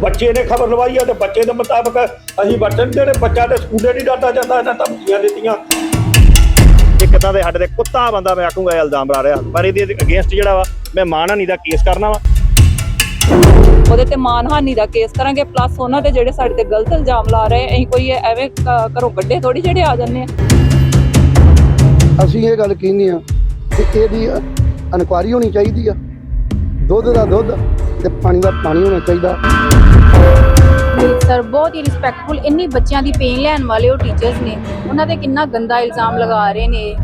ਬੱਚੇ ਨੇ ਖਬਰ ਲਵਾਈ ਆ ਤੇ ਬੱਚੇ ਦੇ ਮੁਤਾਬਕ ਅਸੀਂ ਵਰਤਨ ਜਿਹੜੇ ਬੱਚਾ ਤੇ ਸਕੂਲੇ ਨਹੀਂ ਡਾਟਾ ਜਾਂਦਾ ਇਹਨਾਂ ਧਮਕੀਆਂ ਦਿੱਤੀਆਂ। ਇਹ ਕਿੱਦਾਂ ਦੇ ਸਾਡੇ ਤੇ ਕੁੱਤਾ ਬੰਦਾ ਮੈਂ ਆਖੂੰਗਾ ਇਹ ਇਲਜ਼ਾਮ ਲਾ ਰਿਹਾ ਪਰ ਇਹਦੇ ਅਗੇਂਸਟ ਜਿਹੜਾ ਵਾ ਮੈਂ ਮਾਨਹਾਨੀ ਦਾ ਕੇਸ ਕਰਨਾ ਵਾ। ਉਹਦੇ ਤੇ ਮਾਨਹਾਨੀ ਦਾ ਕੇਸ ਕਰਾਂਗੇ ਪਲੱਸ ਉਹਨਾਂ ਤੇ ਜਿਹੜੇ ਸਾਡੇ ਤੇ ਗਲਤ ਇਲਜ਼ਾਮ ਲਾ ਰਹੇ ਅਸੀਂ ਕੋਈ ਐਵੇਂ ਘਰੋਂ ਗੱਡੇ ਥੋੜੀ ਜਿਹੜੇ ਆ ਜਾਂਦੇ ਆ। ਅਸੀਂ ਇਹ ਗੱਲ ਕਹਿੰਦੇ ਆ ਕਿ ਇਹਦੀ ਇਨਕੁਆਰੀ ਹੋਣੀ ਚਾਹੀਦੀ ਆ। ਦੁੱਧ ਦਾ ਦੁੱਧ ਤੇ ਪਾਣੀ ਦਾ ਪਾਣੀ ਹੋਣਾ ਚਾਹੀਦਾ। ਸਰ ਬਹੁਤ ਹੀ ਰਿਸਪੈਕਟਫੁਲ ਇੰਨੀ ਬੱਚਿਆਂ ਦੀ ਪੇਨ ਲੈਣ ਵਾਲੇ ਉਹ ਟੀਚਰਸ ਨੇ। ਉਹਨਾਂ ਤੇ ਕਿੰਨਾ ਗੰਦਾ ਇਲਜ਼ਾਮ ਲਗਾ ਰਹੇ ਨੇ।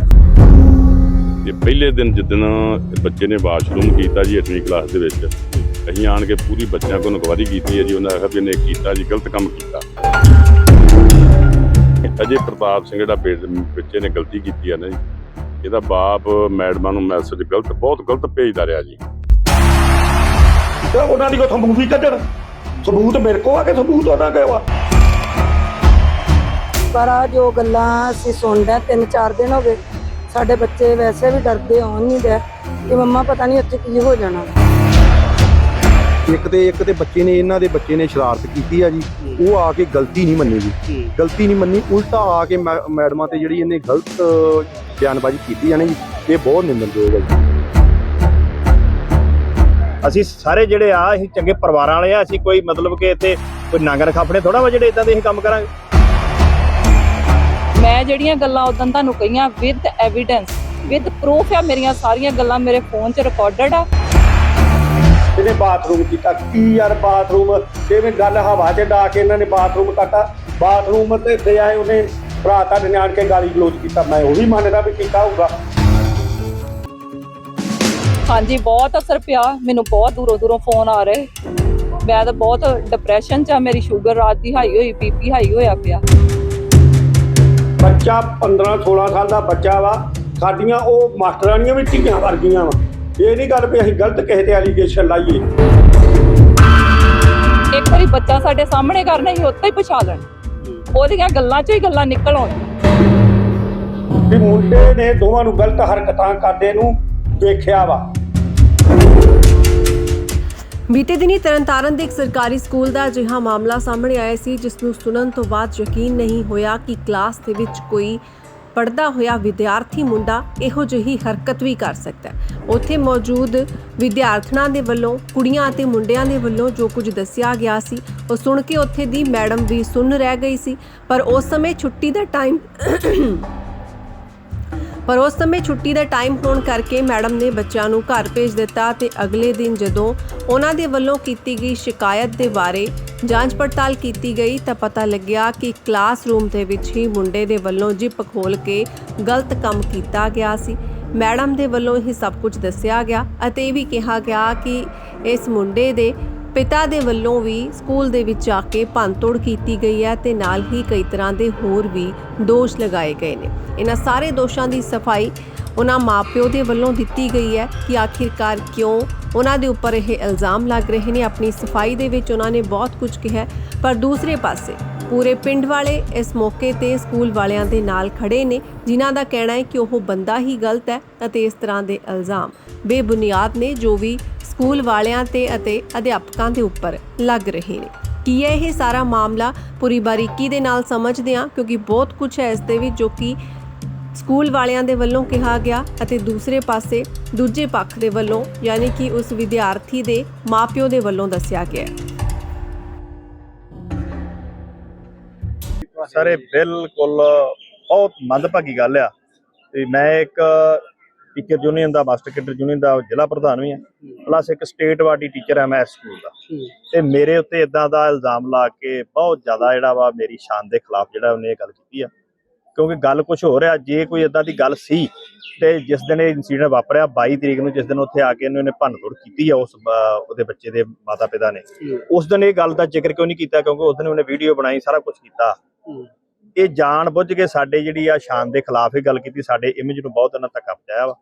ਤੇ ਪਹਿਲੇ ਦਿਨ ਜਿੱਦਣ ਇਹ ਬੱਚੇ ਨੇ ਵਾਸ਼ਰੂਮ ਕੀਤਾ ਜੀ 8ਵੀਂ ਕਲਾਸ ਦੇ ਵਿੱਚ ਅਸੀਂ ਆਣ ਕੇ ਪੂਰੀ ਬੱਚਿਆਂ ਕੋਲ ਇਨਕੁਆਇਰੀ ਕੀਤੀ ਹੈ ਜੀ। ਉਹਨਾਂ ਆਖਿਆ ਵੀ ਇਹਨੇ ਕੀਤਾ ਜੀ ਗਲਤ ਕੰਮ ਕੀਤਾ। ਅਜੇ ਪ੍ਰਤਾਪ ਸਿੰਘ ਜਿਹੜਾ ਬੱਚੇ ਨੇ ਗਲਤੀ ਕੀਤੀ ਹੈ ਨਾ ਜੀ। ਇਹਦਾ ਬਾਪ ਮੈਡਮਾਂ ਨੂੰ ਮੈਸੇਜ ਗਲਤ ਬਹੁਤ ਗਲਤ ਭੇਜਦਾ ਰਿਹਾ ਜੀ। ਤੇ ਉਹਨਾਂ ਦੀ ਸਬੂਤ ਹੀ ਕੱਢਣ। ਸਬੂਤ ਮੇਰੇ ਕੋ ਆ ਕੇ ਸਬੂਤ ਉਹਨਾਂ ਕੋਲ ਆ? ਪਰ ਆ ਜੋ ਗੱਲਾਂ ਅਸੀਂ ਸੁਣਦੇ ਤਿੰਨ ਚਾਰ ਦਿਨ ਹੋ ਗਏ ਸਾਡੇ ਬੱਚੇ ਵੈਸੇ ਵੀ ਡਰਦੇ ਹੋਣ ਨਹੀਂ ਦੇ ਕਿ ਮੰਮਾ ਪਤਾ ਨਹੀਂ ਉੱਥੇ ਕੀ ਹੋ ਜਾਣਾ। ਇੱਕ ਤੇ ਇੱਕ ਤੇ ਬੱਚੇ ਨੇ ਇਹਨਾਂ ਦੇ ਬੱਚੇ ਨੇ ਸ਼ਰਾਰਤ ਕੀਤੀ ਆ ਜੀ ਉਹ ਆ ਕੇ ਗਲਤੀ ਨਹੀਂ ਮੰਨੀ ਜੀ। ਗਲਤੀ ਨਹੀਂ ਮੰਨੀ ਉਲਟਾ ਆ ਕੇ ਮੈ- ਮੈਡਮਾਂ ਤੇ ਜਿਹੜੀ ਇਹਨੇ ਗਲਤ ਬਿਆਨਬਾਜ਼ੀ ਕੀਤੀ ਨਾ ਜੀ ਇਹ ਬਹੁਤ ਨਿੰਦਣਯੋਗ ਹੈ ਜੀ। ਅਸੀਂ ਸਾਰੇ ਜਿਹੜੇ ਆ ਅਸੀਂ ਚੰਗੇ ਪਰਿਵਾਰਾਂ ਵਾਲੇ ਆ ਅਸੀਂ ਕੋਈ ਮਤਲਬ ਕਿ ਇੱਥੇ ਕੋਈ ਨਾਂਗਰ ਖਾਪੜੇ ਥੋੜਾ ਵਾ ਜਿਹੜੇ ਇਦਾਂ ਦੇ ਅਸੀਂ ਕੰਮ ਕਰਾਂਗੇ। ਮੈਂ ਜਿਹੜੀਆਂ ਗੱਲਾਂ ਉਦੋਂ ਤੁਹਾਨੂੰ ਕਹੀਆਂ ਵਿਦ ਐਵੀਡੈਂਸ ਵਿਦ ਪ੍ਰੂਫ ਆ ਮੇਰੀਆਂ ਸਾਰੀਆਂ ਗੱਲਾਂ ਮੇਰੇ ਫੋਨ 'ਚ ਰਿਕਾਰਡਡ ਆ। ਇਹਨੇ ਬਾਥਰੂਮ ਕੀਤਾ ਕੀ ਯਾਰ ਬਾਥਰੂਮ ਕਿਵੇਂ ਗੱਲ ਹਵਾ 'ਚ ਡਾ ਕੇ ਇਹਨਾਂ ਨੇ ਬਾਥਰੂਮ ਕੱਟਾ? ਬਾਥਰੂਮ ਤੇ ਤੇ ਆਏ ਉਹਨੇ ਭਰਾ ਤੁਹਾਡੇ ਨੇ ਆਣ ਕੇ ਗਾਲੀ ਗਲੋਚ ਕੀਤਾ। ਮੈਂ ਉਹ ਵੀ ਮੰਨਦਾ ਵੀ ਕੀਤਾ ਹੋਊਗਾ। ਹਾਂਜੀ ਬਹੁਤ ਅਸਰ ਪਿਆ। ਮੈਨੂੰ ਬਹੁਤ ਦੂਰੋਂ ਦੂਰੋਂ ਫੋਨ ਆ ਰਹੇ। ਮੈਂ ਤਾਂ ਬਹੁਤ ਡਿਪਰੈਸ਼ਨ 'ਚ ਆ ਮੇਰੀ ਸ਼ੂਗਰ ਰਾਤ ਦੀ ਹਾਈ ਹੋਈ ਬੀਪੀ ਹਾਈ ਹੋਇਆ ਪਿਆ। ਬੱਚਾ 15 16 ਸਾਲ ਦਾ ਬੱਚਾ ਵਾ। ਸਾਡੀਆਂ ਉਹ ਮਾਸਟਰਾਨੀਆਂ ਵੀ ਧੀਆਂ ਵਰਗੀਆਂ ਵਾ। ਇਹ ਨਹੀਂ ਗੱਲ ਵੀ ਅਸੀਂ ਗਲਤ ਕਿਸੇ ਤੇ ਐਲੀਗੇਸ਼ਨ ਲਾਈਏ। ਇੱਕ ਵਾਰੀ ਬੱਚਾ ਸਾਡੇ ਸਾਹਮਣੇ ਕਰਨਾ ਹੀ ਉੱਤੇ ਹੀ ਪਛਾ ਲੈਣ ਉਹਦੀਆਂ ਗੱਲਾਂ 'ਚੋਂ ਹੀ ਗੱਲਾਂ ਨਿਕਲ ਆਉਣੀਆਂ ਵੀ ਮੁੰਡੇ ਨੇ ਦੋਵਾਂ ਨੂੰ ਗਲਤ ਹਰਕਤਾਂ ਕਰਦੇ ਨੂੰ ਵੇਖਿਆ ਵਾ। ਬੀਤੇ ਦਿਨੀ ਤਰਨਤਾਰਨ ਦੇ ਇੱਕ ਸਰਕਾਰੀ ਸਕੂਲ ਦਾ ਅਜਿਹਾ ਮਾਮਲਾ ਸਾਹਮਣੇ ਆਇਆ ਸੀ, ਜਿਸ ਨੂੰ ਸੁਣਨ ਤੋਂ ਬਾਅਦ ਯਕੀਨ ਨਹੀਂ ਹੋਇਆ ਕਿ ਕਲਾਸ ਦੇ ਵਿੱਚ ਕੋਈ ਪੜਦਾ ਹੋਇਆ ਵਿਦਿਆਰਥੀ ਮੁੰਡਾ ਇਹੋ ਜਿਹੀ ਹਰਕਤ ਵੀ ਕਰ ਸਕਦਾ ਹੈ। ਉੱਥੇ ਮੌਜੂਦ ਵਿਦਿਆਰਥਣਾਂ ਦੇ ਵੱਲੋਂ, ਕੁੜੀਆਂ ਅਤੇ ਮੁੰਡਿਆਂ ਦੇ ਵੱਲੋਂ ਜੋ ਕੁਝ ਦੱਸਿਆ ਗਿਆ ਸੀ, ਉਹ ਸੁਣ ਕੇ ਉੱਥੇ ਦੀ ਮੈਡਮ ਵੀ ਸੁਣ ਰਹਿ ਗਈ ਸੀ, ਪਰ ਉਸ ਸਮੇਂ ਛੁੱਟੀ ਦਾ ਟਾਈਮ ਪਰ ਉਸ ਸਮੇਂ ਛੁੱਟੀ ਦਾ ਟਾਈਮ ਹੋਣ ਕਰਕੇ ਮੈਡਮ ਨੇ ਬੱਚਿਆਂ ਨੂੰ ਘਰ ਭੇਜ ਦਿੱਤਾ ਤੇ ਅਗਲੇ ਦਿਨ ਜਦੋਂ ਉਹਨਾਂ ਦੇ ਵੱਲੋਂ ਕੀਤੀ ਗਈ ਸ਼ਿਕਾਇਤ ਦੇ ਬਾਰੇ ਜਾਂਚ ਪੜਤਾਲ ਕੀਤੀ ਗਈ ਤਾਂ ਪਤਾ ਲੱਗਿਆ ਕਿ ਕਲਾਸਰੂਮ ਦੇ ਵਿੱਚ ਹੀ ਮੁੰਡੇ ਦੇ ਵੱਲੋਂ ਜਿਪ ਖੋਲ ਕੇ ਗਲਤ ਕੰਮ ਕੀਤਾ ਗਿਆ ਸੀ। ਮੈਡਮ ਦੇ ਵੱਲੋਂ ਹੀ ਸਭ ਕੁਝ ਦੱਸਿਆ ਗਿਆ ਅਤੇ ਇਹ ਵੀ ਕਿਹਾ ਗਿਆ ਕਿ ਇਸ ਮੁੰਡੇ ਦੇ ਪਿਤਾ ਦੇ ਵੱਲੋਂ ਵੀ ਸਕੂਲ ਦੇ ਵਿੱਚ ਆ ਕੇ ਭੰਨਤੋੜ ਕੀਤੀ ਗਈ ਹੈ ਤੇ ਨਾਲ ਹੀ ਕਈ ਤਰ੍ਹਾਂ ਦੇ ਹੋਰ ਵੀ ਦੋਸ਼ ਲਗਾਏ ਗਏ ਨੇ। ਇਹਨਾਂ ਸਾਰੇ ਦੋਸ਼ਾਂ ਦੀ ਸਫ਼ਾਈ ਉਹਨਾਂ ਮਾਪਿਓ ਦੇ ਵੱਲੋਂ ਦਿੱਤੀ ਗਈ ਹੈ ਕਿ ਆਖਿਰਕਾਰ ਕਿਉਂ ਉਹਨਾਂ ਦੇ ਉੱਪਰ ਇਹ ਇਲਜ਼ਾਮ ਲੱਗ ਰਹੇ ਨੇ। ਆਪਣੀ ਸਫ਼ਾਈ ਦੇ ਵਿੱਚ ਉਹਨਾਂ ਨੇ ਬਹੁਤ ਕੁਝ ਕਿਹਾ ਪਰ ਦੂਸਰੇ ਪਾਸੇ ਪੂਰੇ ਪਿੰਡ ਵਾਲੇ ਇਸ ਮੌਕੇ ਤੇ ਸਕੂਲ ਵਾਲਿਆਂ ਦੇ ਨਾਲ ਖੜੇ ਨੇ, ਜਿਨ੍ਹਾਂ ਦਾ ਕਹਿਣਾ ਹੈ ਕਿ ਉਹ ਬੰਦਾ ਹੀ ਗਲਤ ਹੈ ਅਤੇ ਇਸ ਤਰ੍ਹਾਂ ਦੇ ਇਲਜ਼ਾਮ ਬੇਬੁਨਿਆਦ ਨੇ ਜੋ ਵੀ ਸਕੂਲ ਵਾਲਿਆਂ ਤੇ ਅਤੇ ਅਧਿਆਪਕਾਂ ਦੇ ਉੱਪਰ ਲੱਗ ਰਹੇ ਨੇ। ਕੀ ਹੈ ਇਹ ਸਾਰਾ ਮਾਮਲਾ ਪੂਰੀ ਬਾਰੀਕੀ ਦੇ ਨਾਲ ਸਮਝਦੇ ਹਾਂ? ਕਿਉਂਕਿ ਬਹੁਤ ਕੁਝ ਹੈ ਇਸ ਦੇ ਵਿੱਚ ਜੋ ਕਿ ਸਕੂਲ ਵਾਲਿਆਂ ਦੇ ਵੱਲੋਂ ਕਿਹਾ ਗਿਆ ਅਤੇ ਦੂਸਰੇ ਪਾਸੇ ਦੂਜੇ ਪੱਖ ਦੇ ਵੱਲੋਂ, ਯਾਨੀ ਕਿ ਉਸ ਵਿਦਿਆਰਥੀ ਦੇ ਮਾਪਿਓ ਦੇ ਵੱਲੋਂ ਦੱਸਿਆ ਗਿਆ ਸਾਰੇ ਬਿਲਕੁਲ ਬਹੁਤ ਮੰਦਭਾਗੀ ਗੱਲ ਆ। ਤੇ ਮੈਂ ਇੱਕ ਟੀਚਰ ਯੂਨੀਅਨ ਦਾ ਮਾਸਟਰ ਕੈਡਰ ਯੂਨੀਅਨ ਦਾ ਜ਼ਿਲ੍ਹਾ ਪ੍ਰਧਾਨ ਵੀ ਆ। ਪਲੱਸ ਇੱਕ ਸਟੇਟ ਵਾਡੀ ਟੀਚਰ ਆ ਮੈਂ ਸਕੂਲ ਦਾ। ਤੇ ਮੇਰੇ ਉੱਤੇ ਇਦਾਂ ਦਾ ਇਲਜ਼ਾਮ ਲਾ ਕੇ ਬਹੁਤ ਜ਼ਿਆਦਾ ਜਿਹੜਾ ਵਾ ਮੇਰੀ ਸ਼ਾਨ ਦੇ ਖਿਲਾਫ ਜਿਹੜਾ ਉਹਨੇ ਇਹ ਗੱਲ ਕੀਤੀ ਆ। ਕਿਉਂਕਿ ਗੱਲ ਕੁਝ ਹੋ ਰਿਹਾ ਜੇ ਕੋਈ ਇਦਾਂ ਦੀ ਗੱਲ ਸੀ ਤੇ ਜਿਸ ਦਿਨ ਇਹ ਇਨਸੀਡੈਂਟ ਵਾਪਰਿਆ 22 ਤਰੀਕ ਨੂੰ ਜਿਸ ਦਿਨ ਉੱਥੇ ਆ ਕੇ ਇਹਨੂੰ ਇਹਨੇ ਭੰਨਤੋੜ ਕੀਤੀ ਆ ਉਸ ਉਹਦੇ ਬੱਚੇ ਦੇ ਮਾਤਾ ਪਿਤਾ ਨੇ ਉਸ ਦਿਨ ਇਹ ਗੱਲ ਦਾ ਜ਼ਿਕਰ ਕਿਉਂ ਨਹੀਂ ਕੀਤਾ? ਕਿਉਂਕਿ ਉਸ ਦਿਨ ਉਹਨੇ ਵੀਡੀਓ ਬਣਾਈ ਸਾਰਾ ਕੁਝ ਕੀਤਾ। ਇਹ ਜਾਣ ਬੁੱਝ ਕੇ ਸਾਡੇ ਜਿਹੜੀ ਆ ਸ਼ਾਨ ਦੇ ਖਿਲਾਫ ਇਹ ਗੱਲ ਕੀਤੀ ਸਾਡੇ ਇਮੇਜ ਨੂੰ ਬਹੁਤ ਇਹਨਾਂ ਧੱਕਾ ਪਹੁੰਚਾਇਆ ਵਾ।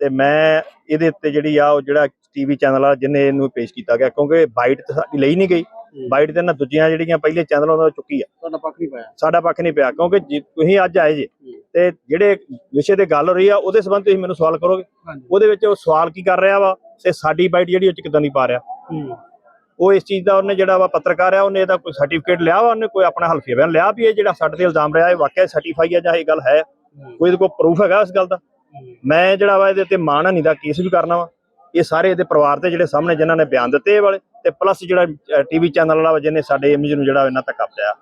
ਤੇ ਮੈਂ ਇਹਦੇ ਉੱਤੇ ਜਿਹੜੀ ਆ ਉਹ ਜਿਹੜਾ ਟੀਵੀ ਚੈਨਲ ਆ ਜਿਹਨੇ ਇਹਨੂੰ ਪੇਸ਼ ਕੀਤਾ ਗਿਆ ਕਿਉਂਕਿ ਬਾਈਟ ਤੇ ਸਾਡੀ ਲਈ ਨਹੀਂ ਗਈ। ਬਾਈਟ ਤੇ ਨਾ ਦੂਜੀਆਂ ਜਿਹੜੀਆਂ ਪਹਿਲੇ ਚੈਨਲ ਉਹਨਾਂ ਚੁੱਕੀ ਆ। ਤੁਹਾਡਾ ਪੱਖ ਨਹੀਂ ਪਾਇਆ। ਸਾਡਾ ਪੱਖ ਨਹੀਂ ਪਿਆ ਕਿਉਂਕਿ ਜੇ ਤੁਸੀਂ ਅੱਜ ਆਏ ਜੇ ਤੇ ਜਿਹੜੇ ਵਿਸ਼ੇ ਤੇ ਗੱਲ ਹੋ ਰਹੀ ਆ ਉਹਦੇ ਸੰਬੰਧ ਤੁਸੀਂ ਮੈਨੂੰ ਸਵਾਲ ਕਰੋਗੇ। ਉਹਦੇ ਵਿੱਚ ਉਹ ਸਵਾਲ ਕੀ ਕਰ ਰਿਹਾ ਵਾ ਤੇ ਸਾਡੀ ਬਾਈਟ ਜਿਹੜੀ ਉਹ ਚ ਕਿਦਾਂ ਦੀ ਪਾ ਰਿਹਾ। ਉਹ ਇਸ ਚੀਜ਼ ਦਾ ਉਹਨੇ ਜਿਹੜਾ ਵਾ ਪੱਤਰਕਾਰ ਆ ਉਹਨੇ ਇਹਦਾ ਕੋਈ ਸਰਟੀਫਿਕੇਟ ਲਿਆ ਵਾ ਉਹਨੇ ਕੋਈ ਆਪਣਾ ਹਲਫੀਆ ਬਿਆਨ ਲਿਆ ਵੀ ਇਹ ਜਿਹੜਾ ਸਾਡੇ ਤੇ ਇਲਜ਼ਾਮ ਰਿਹਾ ਇਹ ਵਾਕਿਆ ਸਰਟੀਫਾਈ ਆ ਜਾਂ ਇਹ ਗੱਲ ਹੈ। ਕੋਈ ਇਹਦੇ ਕੋਲ ਪ੍ਰੂਫ ਹੈਗਾ ਇਸ ਗੱਲ ਦਾ? ਮੈਂ ਜਿਹੜਾ ਵਾ ਇਹਦੇ ਤੇ ਮਾਣਹਾਨੀ ਦਾ ਕੇਸ ਵੀ ਕਰਨਾ ਵਾ। ਇਹ ਸਾਰੇ ਇਹਦੇ ਪਰਿਵਾਰ ਤੇ ਜਿਹੜੇ ਸਾਹਮਣੇ ਜਿਨ੍ਹਾਂ ਨੇ ਬਿਆਨ ਦਿੱਤੇ ਇਹ ਵਾਲੇ ਤੇ ਪਲੱਸ ਜਿਹੜਾ ਟੀਵੀ ਚੈਨਲ ਵਾਲਾ ਵਾ ਜਿਹਨੇ ਸਾਡੇ ਇਮੇਜ ਨੂੰ ਜਿਹੜਾ ਇਹਨਾਂ ਤੱਕ ਆਪਿਆ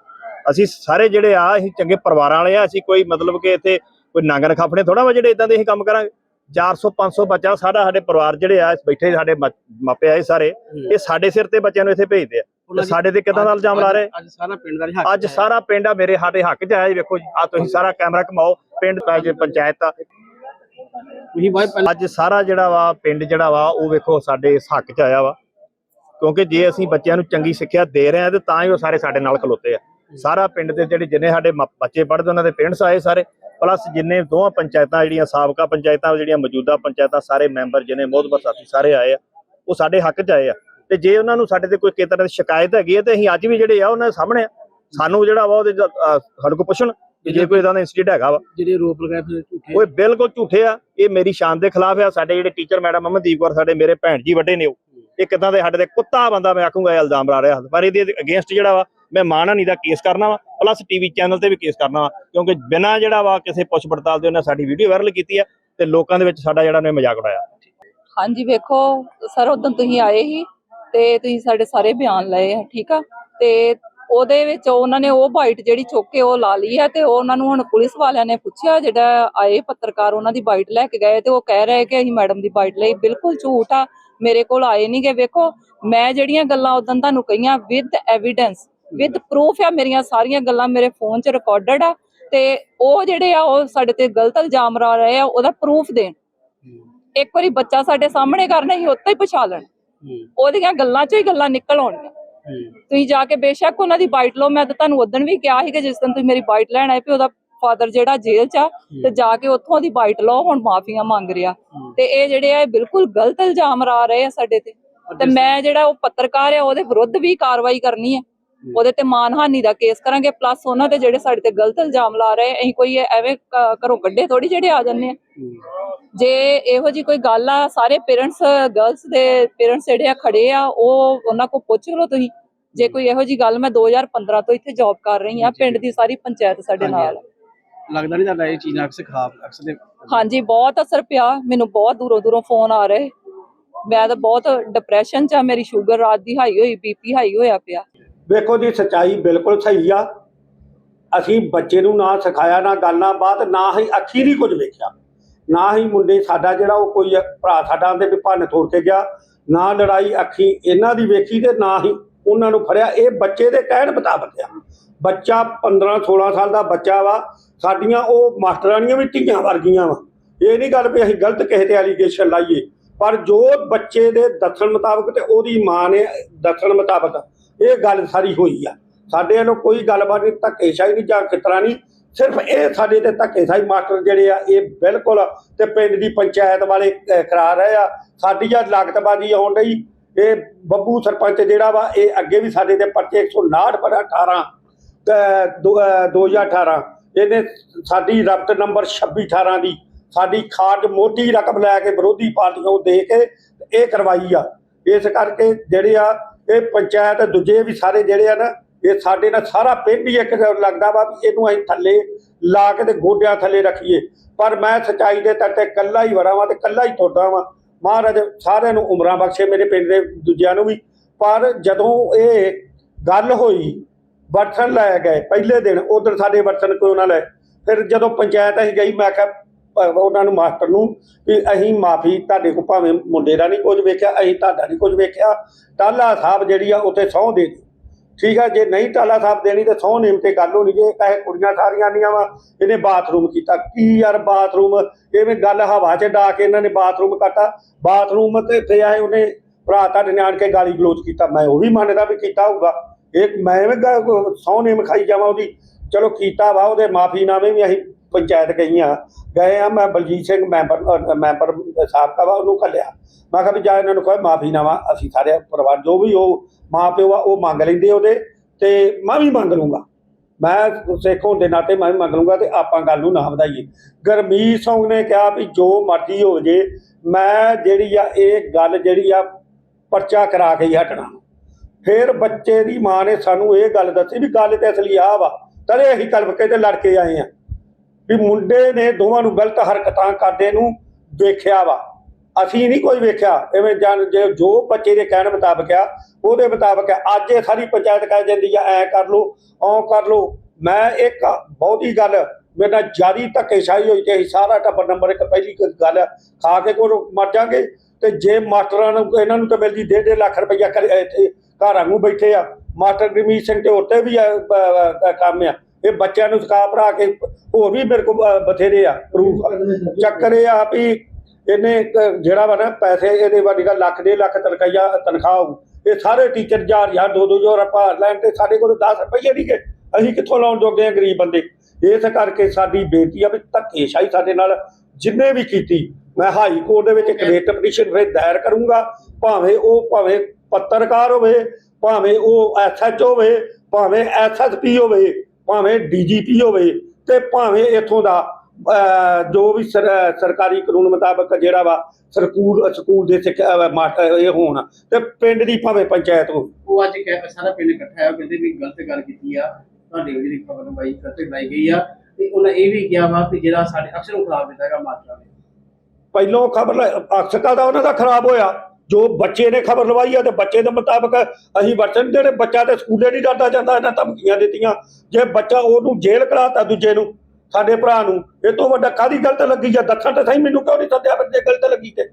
ਅਸੀਂ ਸਾਰੇ ਜਿਹੜੇ ਆ ਅਸੀਂ ਚੰਗੇ ਪਰਿਵਾਰਾਂ ਵਾਲੇ ਆ ਅਸੀਂ ਕੋਈ ਮਤਲਬ ਕਿ ਇੱਥੇ ਕੋਈ ਨੰਗ ਨਖਾਫਣੇ ਥੋੜਾ ਵਾ ਜਿਹੜੇ ਇਦਾਂ ਦੇ ਅਸੀਂ ਕੰਮ ਕਰਾਂਗੇ। 400 500 ਬੱਚਾ ਸਾਡਾ ਸਾਡੇ ਪਰਿਵਾਰ ਜਿਹੜੇ ਆ ਬੈਠੇ ਸਾਡੇ ਮਾਪੇ ਆਏ ਸਾਰੇ ਇਹ ਸਾਡੇ ਸਿਰ ਤੇ ਬੱਚਿਆਂ ਨੂੰ ਇੱਥੇ ਭੇਜਦੇ ਆ। ਸਾਡੇ ਤੇ ਕਿਦਾਂ ਦਾ ਇਲਜ਼ਾਮ ਲਾ ਰਹੇ? ਅੱਜ ਸਾਰਾ ਪਿੰਡ ਦਾ ਹੱਕ ਅੱਜ ਸਾਰਾ ਪਿੰਡ ਆ ਮੇਰੇ ਸਾਡੇ ਹੱਕ 'ਚ ਆਇਆ ਜੀ ਵੇਖੋ ਜੀ। ਆ ਤੁਸੀਂ ਸਾਰਾ ਕੈਮਰਾ ਘਮਾਓ ਪਿੰਡ ਪੰਚਾਇਤ ਆ। ਤੁਸੀਂ ਬਾਈ ਪਹਿਲਾਂ ਅੱਜ ਸਾਰਾ ਜਿਹੜਾ ਵਾ, ਪਿੰਡ ਜਿਹੜਾ ਵਾ, ਉਹ ਵੇਖੋ ਸਾਡੇ ਇਸ ਹੱਕ 'ਚ ਆਇਆ ਵਾ। ਕਿਉਂਕਿ ਜੇ ਅਸੀਂ ਬੱਚਿਆਂ ਨੂੰ ਚੰਗੀ ਸਿੱਖਿਆ ਦੇ ਰਹੇ ਹਾਂ, ਤੇ ਤਾਂ ਹੀ ਉਹ ਸਾਰੇ ਸਾਡੇ ਨਾਲ ਖਲੋਤੇ ਆ। ਸਾਰਾ ਪਿੰਡ ਦੇ ਜਿਹੜੇ ਜਿੰਨੇ ਸਾਡੇ ਬੱਚੇ ਪੜ੍ਹਦੇ, ਉਹਨਾਂ ਦੇ ਪੇਰੈਂਟਸ ਆਏ ਸਾਰੇ। ਪਲੱਸ ਜਿੰਨੇ ਦੋਹਾਂ ਪੰਚਾਇਤਾਂ ਜਿਹੜੀਆਂ, ਸਾਬਕਾ ਪੰਚਾਇਤਾਂ, ਜਿਹੜੀਆਂ ਮੌਜੂਦਾ ਪੰਚਾਇਤਾਂ, ਸਾਰੇ ਮੈਂਬਰ ਜਿੰਨੇ ਮੋਹਤਬਰ ਸਾਥੀ ਸਾਰੇ ਆਏ ਆ, ਉਹ ਸਾਡੇ ਹੱਕ 'ਚ ਆਏ ਆ। ਤੇ ਜੇ ਉਹਨਾਂ ਨੂੰ ਸਾਡੇ ਤੇ ਕੋਈ ਕਿਤੇ ਦੀ ਸ਼ਿਕਾਇਤ ਹੈਗੀ ਹੈ ਤੇ ਅਸੀਂ ਅੱਜ ਵੀ ਜਿਹੜੇ ਆ, ਉਹਨਾਂ ਦੇ ਸਾਹਮਣੇ ਆ। ਸਾਨੂੰ ਜਿਹੜਾ ਵਾ ਉਹਦੇ ਸਾਡੇ ਕੋਲ ਪੁੱਛਣ। ਕਿ ਜੇ ਕੋਈ ਇਦਾਂ ਦਾ ਇਨਸੀਡੈਂਟ ਹੈਗਾ ਵਾ। ਜਿਹੜੇ ਰੋਪ ਲਗਾਏ ਫਿਰ ਝੂਠੇ ਉਹ ਬਿਲਕੁਲ ਝੂਠੇ ਆ। ਇਹ ਮੇਰੀ ਸ਼ਾਨ ਦੇ ਖਿਲਾਫ ਆ। ਸਾਡੇ ਜਿਹੜੇ ਟੀਚਰ ਮੈਡਮ ਅਮਨਦੀਪ ਕੌਰ ਸਾਡੇ ਮੇਰੇ ਭੈਣ ਜੀ ਵੱਡੇ ਨੇ ਉਹ। ਇਹ ਕਿਦਾਂ ਦੇ ਸਾਡੇ ਤੇ ਕੁੱਤਾ ਬੰਦਾ ਮੈਂ ਆਖੂੰਗਾ ਇਹ ਇਲਜ਼ਾਮ ਲਾ ਰਿਹਾ ਪਰ ਇਹਦੇ ਅਗੇਂਸਟ ਜਿਹੜਾ ਵਾ ਮੈਂ ਮਾਨਹਾਨੀ ਦਾ ਕੇਸ ਕਰਨਾ ਵਾ। ਪਲੱਸ ਟੀਵੀ ਚੈਨਲ ਤੇ ਵੀ ਕੇਸ ਕਰਨਾ ਵਾ। ਕਿਉਂਕਿ ਬਿਨਾਂ ਜਿਹੜਾ ਵਾ ਕਿਸੇ ਪੁੱਛ ਪੜਤਾਲ ਦੇ ਉਹਨੇ ਸਾਡੀ ਵੀਡੀਓ ਵਾਇਰਲ ਕੀਤੀ ਆ ਤੇ ਲੋਕਾਂ ਦੇ ਵਿੱਚ ਸਾਡਾ ਜਿਹੜਾ ਉਹਨੇ ਮਜ਼ਾਕ ਉਡਾਇਆ। ਹਾਂਜੀ ਵੇਖੋ ਸਰ ਉਦੋਂ ਤੁਸੀਂ ਆਏ ਸੀ ਤੇ ਤੁਸੀਂ ਸਾਡੇ ਸਾਰੇ ਬਿਆਨ ਲਏ ਆ ਠੀਕ ਆ? ਤੇ ਉਹਦੇ ਵਿੱਚ ਉਹਨਾਂ ਨੇ ਉਹ ਬਾਈਟ ਜਿਹੜੀ ਚੁੱਕ ਕੇ ਉਹ ਲਾ ਲਈ ਹੈ ਤੇ ਉਹ ਉਹਨਾਂ ਨੂੰ ਹੁਣ ਪੁਲਿਸ ਵਾਲਿਆਂ ਨੇ ਪੁੱਛਿਆ ਜਿਹੜਾ ਆਏ ਪੱਤਰਕਾਰ ਉਹਨਾਂ ਦੀ ਬਾਈਟ ਲੈ ਕੇ ਗਏ ਤੇ ਉਹ ਕਹਿ ਰਹੇ ਕਿ ਅਸੀਂ ਮੈਡਮ ਦੀ ਬਾਈਟ ਲਈ ਬਿਲਕੁਲ ਝੂਠ ਆ ਮੇਰੇ ਕੋਲ ਆਏ ਨਹੀਂਗੇ ਵੇਖੋ ਮੈਂ ਜਿਹੜੀਆਂ ਗੱਲਾਂ ਉਦੋਂ ਤੁਹਾਨੂੰ ਕਹੀਆਂ ਵਿਦ ਐਵੀਡੈਂਸ ਵਿਦ ਪ੍ਰੂਫ ਆ ਮੇਰੀਆਂ ਸਾਰੀਆਂ ਗੱਲਾਂ ਮੇਰੇ ਫੋਨ 'ਚ ਰਿਕਾਰਡਡ ਆ ਤੇ ਉਹ ਜਿਹੜੇ ਆ ਉਹ ਸਾਡੇ ਤੇ ਗਲਤ ਇਲਜ਼ਾਮ ਲਾ ਰਹੇ ਆ ਉਹਦਾ ਪ੍ਰੂਫ ਦੇਣ। ਇੱਕ ਵਾਰੀ ਬੱਚਾ ਸਾਡੇ ਸਾਹਮਣੇ ਕਰਨਾ ਹੀ ਉੱਤੇ ਹੀ ਪਛਾ ਲੈਣ। ਉਹਦੀਆਂ ਗੱਲਾਂ ਚੋਂ ਹੀ ਗੱਲਾਂ ਨਿਕਲ ਆਉਣੀਆਂ ਤੁਸੀਂ ਜਾ ਕੇ ਬੇਸ਼ੱਕ ਉਹਨਾਂ ਦੀ ਬਾਈਟ ਲਓ ਮੈਂ ਤਾਂ ਤੁਹਾਨੂੰ ਉਦੋਂ ਵੀ ਕਿਹਾ ਸੀ ਕਿ ਜਿਸ ਦਿਨ ਤੁਸੀਂ ਮੇਰੀ ਬਾਈਟ ਲੈਣ ਆਏ ਵੀ ਉਹਦਾ ਫਾਦਰ ਜਿਹੜਾ ਜੇਲ੍ਹ 'ਚ ਆ ਤੇ ਜਾ ਕੇ ਉੱਥੋਂ ਦੀ ਬਾਈਟ ਲਓ ਹੁਣ ਮਾਫੀਆਂ ਮੰਗ ਰਿਹਾ। ਤੇ ਇਹ ਜਿਹੜੇ ਆ ਇਹ ਬਿਲਕੁਲ ਗਲਤ ਇਲਜ਼ਾਮ ਲਾ ਰਹੇ ਆ ਸਾਡੇ ਤੇ। ਤੇ ਮੈਂ ਜਿਹੜਾ ਉਹ ਪੱਤਰਕਾਰ ਆ ਉਹਦੇ ਵਿਰੁੱਧ ਵੀ ਕਾਰਵਾਈ ਕਰਨੀ ਹੈ। ਉਹਦੇ ਤੇ ਮਾਨਹਾਨੀ ਦਾ ਕੇਸ ਕਰਾਂਗੇ ਪਲੱਸ ਉਹਨਾਂ ਤੇ ਜਿਹੜੇ ਸਾਡੇ ਤੇ ਗਲਤ ਇਲਜ਼ਾਮ ਲਾ ਰਹੇ ਅਸੀਂ ਕੋਈ ਐਵੇਂ ਕ- ਘਰੋਂ ਕੱਢੇ ਥੋੜੀ ਜਿਹੜੇ ਆ ਜਾਂਦੇ ਆ। ਜੇ ਇਹੋ ਜੀ ਕੋਈ ਗੱਲ ਆ ਸਾਰੇ ਪੇਰੈਂਟਸ ਗਰਲਸ ਦੇ ਪੇਰੈਂਟਸ ਜਿਹੜੇ ਆ ਖੜੇ ਆ ਉਹ ਉਹਨਾਂ ਕੋਲ ਪੁੱਛ ਲਓ ਤੁਸੀਂ। ਜੇ ਕੋਈ ਇਹੋ ਜੀ ਗੱਲ ਮੈਂ 2015 ਤੋਂ ਇੱਥੇ ਜੌਬ ਕਰ ਰਹੀ ਆ ਪਿੰਡ ਦੀ ਸਾਰੀ ਪੰਚਾਇਤ ਸਾਡੇ ਨਾਲ। ਲੱਗਦਾ ਨਹੀਂ ਤੁਹਾਡਾ ਇਹ ਚੀਜ਼ ਅਕਸ ਖਰਾਬ ਅਕਸ ਦੇ ਹਾਂਜੀ ਬਹੁਤ ਅਸਰ ਪਿਆ ਮੈਨੂੰ ਬਹੁਤ ਦੂਰੋਂ ਦੂਰੋਂ ਫੋਨ ਆ ਰਹੇ। ਮੈਂ ਤਾਂ ਬਹੁਤ ਡਿਪਰੈਸ਼ਨ ਚ ਆ ਮੇਰੀ ਸ਼ੂਗਰ ਰਾਤ ਦੀ ਹਾਈ ਹੋਈ ਬੀਪੀ ਹਾਈ ਹੋਇਆ ਪਿਆ। ਵੇਖੋ ਜੀ, ਸਚਾਈ ਬਿਲਕੁਲ ਸਹੀ ਆ। ਅਸੀਂ ਬੱਚੇ ਨੂੰ ਨਾ ਸਿਖਾਇਆ, ਨਾ ਗੱਲਾਂ ਬਾਤ, ਨਾ ਹੀ ਅੱਖੀ ਨਹੀਂ ਕੁਝ ਵੇਖਿਆ। ਨਾ ਹੀ ਮੁੰਡੇ ਸਾਡਾ ਜਿਹੜਾ ਉਹ ਕੋਈ ਭਰਾ ਸਾਡਾ ਦੇ ਵੀ ਭੰਨ ਤੋੜ ਕੇ ਗਿਆ, ਨਾ ਲੜਾਈ ਅੱਖੀ ਇਹਨਾਂ ਦੀ ਵੇਖੀ ਤੇ ਨਾ ਹੀ ਉਹਨਾਂ ਨੂੰ ਫੜਿਆ। ਇਹ ਬੱਚੇ ਦੇ ਕਹਿਣ ਮੁਤਾਬਕ ਆ। ਬੱਚਾ 15 16 ਸਾਲ ਦਾ ਬੱਚਾ ਵਾ, ਸਾਡੀਆਂ ਉਹ ਮਾਸਟਰਾਣੀਆਂ ਵੀ ਧੀਆਂ ਵਰਗੀਆਂ ਵਾ। ਇਹ ਨਹੀਂ ਗੱਲ ਵੀ ਅਸੀਂ ਗਲਤ ਕਿਸੇ ਤੇ ਐਲੀਗੇਸ਼ਨ ਲਾਈਏ, ਪਰ ਜੋ ਬੱਚੇ ਦੇ ਦੱਸਣ ਮੁਤਾਬਕ ਤੇ ਉਹਦੀ ਮਾਂ ਨੇ ਦੱਸਣ ਮੁਤਾਬਕ ਇਹ ਗੱਲ ਸਾਰੀ ਹੋਈ ਆ। ਸਾਡੇ ਵੱਲੋਂ ਕੋਈ ਗੱਲਬਾਤ ਨਹੀਂ ਧੱਕੇਸ਼ਾਹੀ ਨਹੀਂ ਜਾਂ ਕਿਤਰਾ ਨਹੀਂ। ਸਿਰਫ ਇਹ ਸਾਡੇ ਤੇ ਧੱਕੇਸ਼ਾਹੀ ਮਾਸਟਰ ਜਿਹੜੇ ਆ ਇਹ ਬਿਲਕੁਲ ਤੇ ਪਿੰਡ ਦੀ ਪੰਚਾਇਤ ਵਾਲੇ ਅਹ, ਕਰਾ ਰਹੇ ਆ। ਸਾਡੀ ਆ ਲਾਗਤਬਾਜ਼ੀ ਆਉਣ ਡਈ। ਇਹ ਬੱਬੂ ਸਰਪੰਚ ਜਿਹੜਾ ਵਾ ਇਹ ਅੱਗੇ ਵੀ ਸਾਡੇ ਤੇ ਪਰਚੇ 159 ਪਰ 18 ਅਹ, ਦੋ- ਅਹ, 2018 ਇਹਨੇ ਸਾਡੀ ਰਫਤ ਨੰਬਰ 26 18 ਦੀ ਸਾਡੀ ਖਾਰਜ ਮੋਟੀ ਰਕਮ ਲੈ ਕੇ ਵਿਰੋਧੀ ਪਾਰਟੀਆਂ ਨੂੰ ਦੇ ਕੇ ਇਹ ਕਰਵਾਈ ਆ। ਇਸ ਕਰਕੇ ਜਿਹੜੇ ਆ ਇਹ ਪੰਚਾਇਤ ਦੂਜੇ ਵੀ ਸਾਰੇ ਜਿਹੜੇ ਆ ਨਾ, ਇਹ ਸਾਡੇ ਨਾਲ ਸਾਰਾ ਪਿੰਡ ਹੀ ਇੱਕ ਲੱਗਦਾ ਵਾ ਵੀ ਇਹਨੂੰ ਅਸੀਂ ਥੱਲੇ ਲਾ ਕੇ ਤੇ ਗੋਡਿਆਂ ਥੱਲੇ ਰੱਖੀਏ। ਪਰ ਮੈਂ ਸਚਾਈ ਦੇ ਤੱਤੇ ਕੱਲਾ ਹੀ ਵੜਾ ਵਾਂ ਤੇ ਕੱਲਾ ਹੀ ਤੁਹਾਡਾ ਵਾਂ। ਮਹਾਰਾਜ ਸਾਰਿਆਂ ਨੂੰ ਉਮਰਾਂ ਬਖਸ਼ੇ ਮੇਰੇ ਪਿੰਡ ਦੇ ਦੂਜਿਆਂ ਨੂੰ ਵੀ। ਪਰ ਜਦੋਂ ਇਹ ਗੱਲ ਹੋਈ ਵਰਤਨ ਲੈ ਗਏ, ਪਹਿਲੇ ਦਿਨ, ਉਧਰ ਸਾਡੇ ਵਰਤਨ ਕੋਈ ਉਹਨਾਂ ਲੈ। ਫਿਰ ਜਦੋਂ ਪੰਚਾਇਤ ਅਸੀਂ ਗਈ, ਮੈਂ ਕਿਹਾ ਉਹਨਾਂ ਨੂੰ ਮਾਸਟਰ ਨੂੰ ਵੀ ਅਸੀਂ ਮਾਫੀ ਤੁਹਾਡੇ ਕੋ ਭਾਵੇਂ ਮੁੰਡੇ ਦਾ ਨਹੀਂ ਕੁਝ ਵੇਖਿਆ, ਅਸੀਂ ਤੁਹਾਡਾ ਨਹੀਂ ਕੁਝ ਵੇਖਿਆ। ਟਾਲਾ ਸਾਹਿਬ ਜਿਹੜੀ ਆ ਉੱਥੇ ਸਹੁੰ ਦੇ ਠੀਕ ਆ, ਜੇ ਨਹੀਂ ਟਾਲਾ ਸਾਹਿਬ ਦੇਣੀ ਤੇ ਸਹੁੰ ਨੇਮ ਤੇ ਗੱਲ ਹੋਣੀ ਜੇ ਕਹੇ ਕੁੜੀਆਂ ਸਾਰੀਆਂ ਆਂਦੀਆਂ ਵਾ, ਇਹਨੇ ਬਾਥਰੂਮ ਕੀਤਾ। ਕੀ ਯਾਰ ਬਾਥਰੂਮ? ਐਵੇਂ ਗੱਲ ਹਵਾ 'ਚ ਡਾ ਕੇ ਇਹਨਾਂ ਨੇ ਬਾਥਰੂਮ ਕੱਟਾ। ਬਾਥਰੂਮ ਤੇ ਇੱਥੇ ਆਏ, ਉਹਨੇ ਭਰਾ ਤੁਹਾਡੇ ਨੇ ਆਣ ਕੇ ਗਾਲੀ ਗਲੋਚ ਕੀਤਾ। ਮੈਂ ਉਹ ਵੀ ਮੰਨਦਾ ਵੀ ਕੀਤਾ ਹੋਊਗਾ। ਇਹ ਮੈਂ ਵੀ ਸਹੁੰ ਨੇਮ ਖਾਈ ਜਾਵਾਂ ਉਹਦੀ। ਚਲੋ ਕੀਤਾ ਵਾ, ਉਹਦੇ ਮਾਫ਼ੀ ਨਾਮੇ ਵੀ ਅਸੀਂ ਪੰਚਾਇਤ ਗਈਆਂ, ਗਏ ਆ, ਮੈਂ ਬਲਜੀਤ ਸਿੰਘ ਮੈਂਬਰ ਮੈਂਬਰ ਸਾਬਕਾ ਵਾ, ਉਹਨੂੰ ਕੱਲਿਆ ਮੈਂ ਕਿਹਾ ਵੀ ਜਾ ਇਹਨਾਂ ਨੂੰ ਮਾਫ਼ੀ ਮਾਫੀਨਾਮਾ ਅਸੀਂ ਸਾਰੇ ਪਰਿਵਾਰ ਜੋ ਵੀ ਉਹ ਮਾਂ ਪਿਓ ਆ, ਉਹ ਮੰਗ ਲੈਂਦੇ ਉਹਦੇ, ਤੇ ਮੈਂ ਵੀ ਮੰਗ ਲੂੰਗਾ ਮੈਂ ਸਿੱਖ ਹੋਣ ਦੇ ਨਾਤੇ ਮੈਂ ਵੀ ਮੰਗ ਲੂੰਗਾ ਤੇ ਆਪਾਂ ਗੱਲ ਨੂੰ ਨਾ ਵਧਾਈਏ। ਗਰਮੀਤ ਸਿੰਘ ਨੇ ਕਿਹਾ ਵੀ ਜੋ ਮਰਜ਼ੀ ਹੋ ਜੇ, ਮੈਂ ਜਿਹੜੀ ਆ, ਇਹ ਗੱਲ ਜਿਹੜੀ ਆ, ਪਰਚਾ ਕਰਾ ਕੇ ਹੀ ਹਟਣਾ। ਫਿਰ ਬੱਚੇ ਦੀ ਮਾਂ ਨੇ ਸਾਨੂੰ ਇਹ ਗੱਲ ਦੱਸੀ ਵੀ ਗੱਲ ਤੇ ਅਸਲੀ ਆ ਵਾ, ਤਦੇ ਅਸੀਂ ਕਲਪ ਕੇ ਤੇ ਲੜ ਕੇ ਆਏ ਆ। ਵੀ ਮੁੰਡੇ ਨੇ ਦੋਵਾਂ ਨੂੰ ਗਲਤ ਹਰਕਤਾਂ ਕਰਦੇ ਨੂੰ ਦੇਖਿਆ ਵਾ। ਅਸੀਂ ਨਹੀਂ ਕੋਈ ਵੇਖਿਆ। ਐਵੇਂ ਜਾਣ ਜੇ ਜੋ ਬੱਚੇ ਦੇ ਕਹਿਣ ਮੁਤਾਬਕ ਆ, ਉਹਦੇ ਮੁਤਾਬਕ ਆ। ਅੱਜ ਇਹ ਸਾਰੀ ਪੰਚਾਇਤ ਕਹਿ ਜਾਂਦੀ ਆ, ਐ ਕਰ ਲੋ ਔ ਕਰ ਲੋ ਮੈਂ ਇੱਕ ਬਹੁਤੀ ਗੱਲ, ਮੇਰੇ ਨਾਲ ਜਿਆਦੀ ਧੱਕੇਸ਼ਾਹੀ ਹੋਈ ਤੇ ਅਸੀਂ ਸਾਰਾ ਟੱਬਰ ਨੰਬਰ ਇੱਕ ਪਹਿਲੀ ਗੱਲ ਖਾ ਕੇ ਕੋਲ ਮਰ ਜਾਗੇ। ਤੇ ਜੇ ਮਾਸਟਰਾਂ ਨੂੰ, ਇਹਨਾਂ ਨੂੰ ਤਾਂ ਮਿਲਦੀ ਡੇਢ ਡੇਢ ਲੱਖ ਰੁਪਈਆ ਕਰ ਇੱਥੇ ਘਰਾਂ ਨੂੰ ਬੈਠੇ ਆ। ਮਾਸਟਰ ਗਰਮੀਤ ਸਿੰਘ ਤੇ ਉੱਤੇ ਵੀ ਕੰਮ ਆ। ਇਹ ਬੱਚਿਆਂ ਨੂੰ ਸਿਖਾ ਭਰਾ ਕੇ ਹੋਰ ਵੀ ਮੇਰੇ ਕੋਲ ਬਥੇਰੇ ਆ ਪ੍ਰੂਫ ਚੱਕਰ ਇਹ ਆ ਵੀ ਇਹਨੇ ਜਿਹੜਾ ਵਾ ਨਾ ਪੈਸੇ ਇਹਦੇ ਵੱਡੀ ਗੱਲ ਲੱਖ ਦੇ ਲੱਖ ਤਨਖਾਹਿਆ ਤਨਖਾਹ ਹੋਊ। ਇਹ ਸਾਰੇ ਟੀਚਰ ਹਜ਼ਾਰ ਦੋ ਦੋ ਹਜ਼ਾਰ ਆਪਾਂ ਲੈਣ ਤੇ ਸਾਡੇ ਕੋਲ 10 ਰੁਪਏ ਨਹੀਂ ਗਏ ਅਸੀਂ ਕਿੱਥੋਂ ਲਾਉਣ ਜੋਗੇ ਆ ਗਰੀਬ ਬੰਦੇ? ਇਸ ਕਰਕੇ ਸਾਡੀ ਬੇਨਤੀ ਆ ਵੀ ਧੱਕੇਸ਼ਾਹੀ ਸਾਡੇ ਨਾਲ ਜਿੰਨੇ ਵੀ ਕੀਤੀ ਮੈਂ ਹਾਈ ਕੋਰਟ ਦੇ ਵਿੱਚ ਇੱਕ ਰੇਟ ਪਟੀਸ਼ਨ ਫਿਰ ਦਾਇਰ ਕਰੂੰਗਾ ਭਾਵੇਂ ਉਹ ਭਾਵੇਂ ਪੱਤਰਕਾਰ ਹੋਵੇ ਭਾਵੇਂ ਉਹ ਐਸਐਚ ਹੋਵੇ ਭਾਵੇਂ ਐਸਐਸਪੀ ਹੋਵੇ। ਭਾਵੇਂ ਡੀਜੀਪੀ ਹੋਵੇ ਤੇ ਭਾਵੇਂ ਇਥੋਂ ਦਾ ਜੋ ਵੀ ਸਰ- ਸਰਕਾਰੀ ਕਾਨੂੰਨ ਮੁਤਾਬਕ ਜਿਹੜਾ ਵਾ ਸਕੂਲ ਸਕੂਲ ਦੇ ਸਿੱਖ ਮਾਸਟਰ ਇਹ ਹੋਣ ਤੇ ਪਿੰਡ ਦੀ ਭਾਵੇਂ ਪੰਚਾਇਤ ਹੋ ਉਹ ਅੱਜ ਕਹਿ ਸਾਰਾ ਪਿੰਡ ਇਕੱਠਾ ਹੈ ਉਹ ਕਹਿੰਦੇ ਵੀ ਗਲਤ ਗੱਲ ਕੀਤੀ ਆ ਤੁਹਾਡੇ ਜਿਹੜੀ ਖਬਰ ਬਾਈ ਗਲਤ ਲਾਈ ਗਈ ਆ ਤੇ ਉਹਨਾਂ ਇਹ ਵੀ ਕਿਹਾ ਵਾ ਕਿ ਜਿਹੜਾ ਸਾਡੇ ਅਕਸਰ ਨੂੰ ਖਰਾਬ ਕੀਤਾ ਹੈਗਾ ਮਾਸਟਰਾਂ ਨੇ। ਪਹਿਲੋਂ ਖਬਰ ਅਕਸਕਾ ਦਾ ਉਹਨਾਂ ਦਾ ਖਰਾਬ ਹੋਇਆ। ਜੋ ਬੱਚੇ ਨੇ ਖਬਰ ਲਵਾਈ ਆ ਤੇ ਬੱਚੇ ਦੇ ਮੁਤਾਬਕ ਅਸੀਂ ਵਰਤਨ ਜਿਹੜੇ ਬੱਚਾ ਤੇ ਸਕੂਲੇ ਨਹੀਂ ਡਰਦਾ ਜਾਂਦਾ ਇਹਨਾਂ ਧਮਕੀਆਂ ਦਿੱਤੀਆਂ। ਜੇ ਬੱਚਾ ਉਹਨੂੰ ਜੇਲ੍ਹ ਕਰਾਤਾ ਦੂਜੇ ਨੂੰ ਸਾਡੇ ਭਰਾ ਨੂੰ ਇਹ ਤੋਂ ਵੱਡਾ ਕਾਦੀ ਗਲਤ ਲੱਗੀ ਜਾਂ ਦੱਸਣ ਤੇ ਸਹੀ ਮੈਨੂੰ ਕਿਉਂ ਨਹੀਂ ਸੱਦਿਆ ਬੱਚੇ ਗਲਤ ਲੱਗੀ ਤੇ?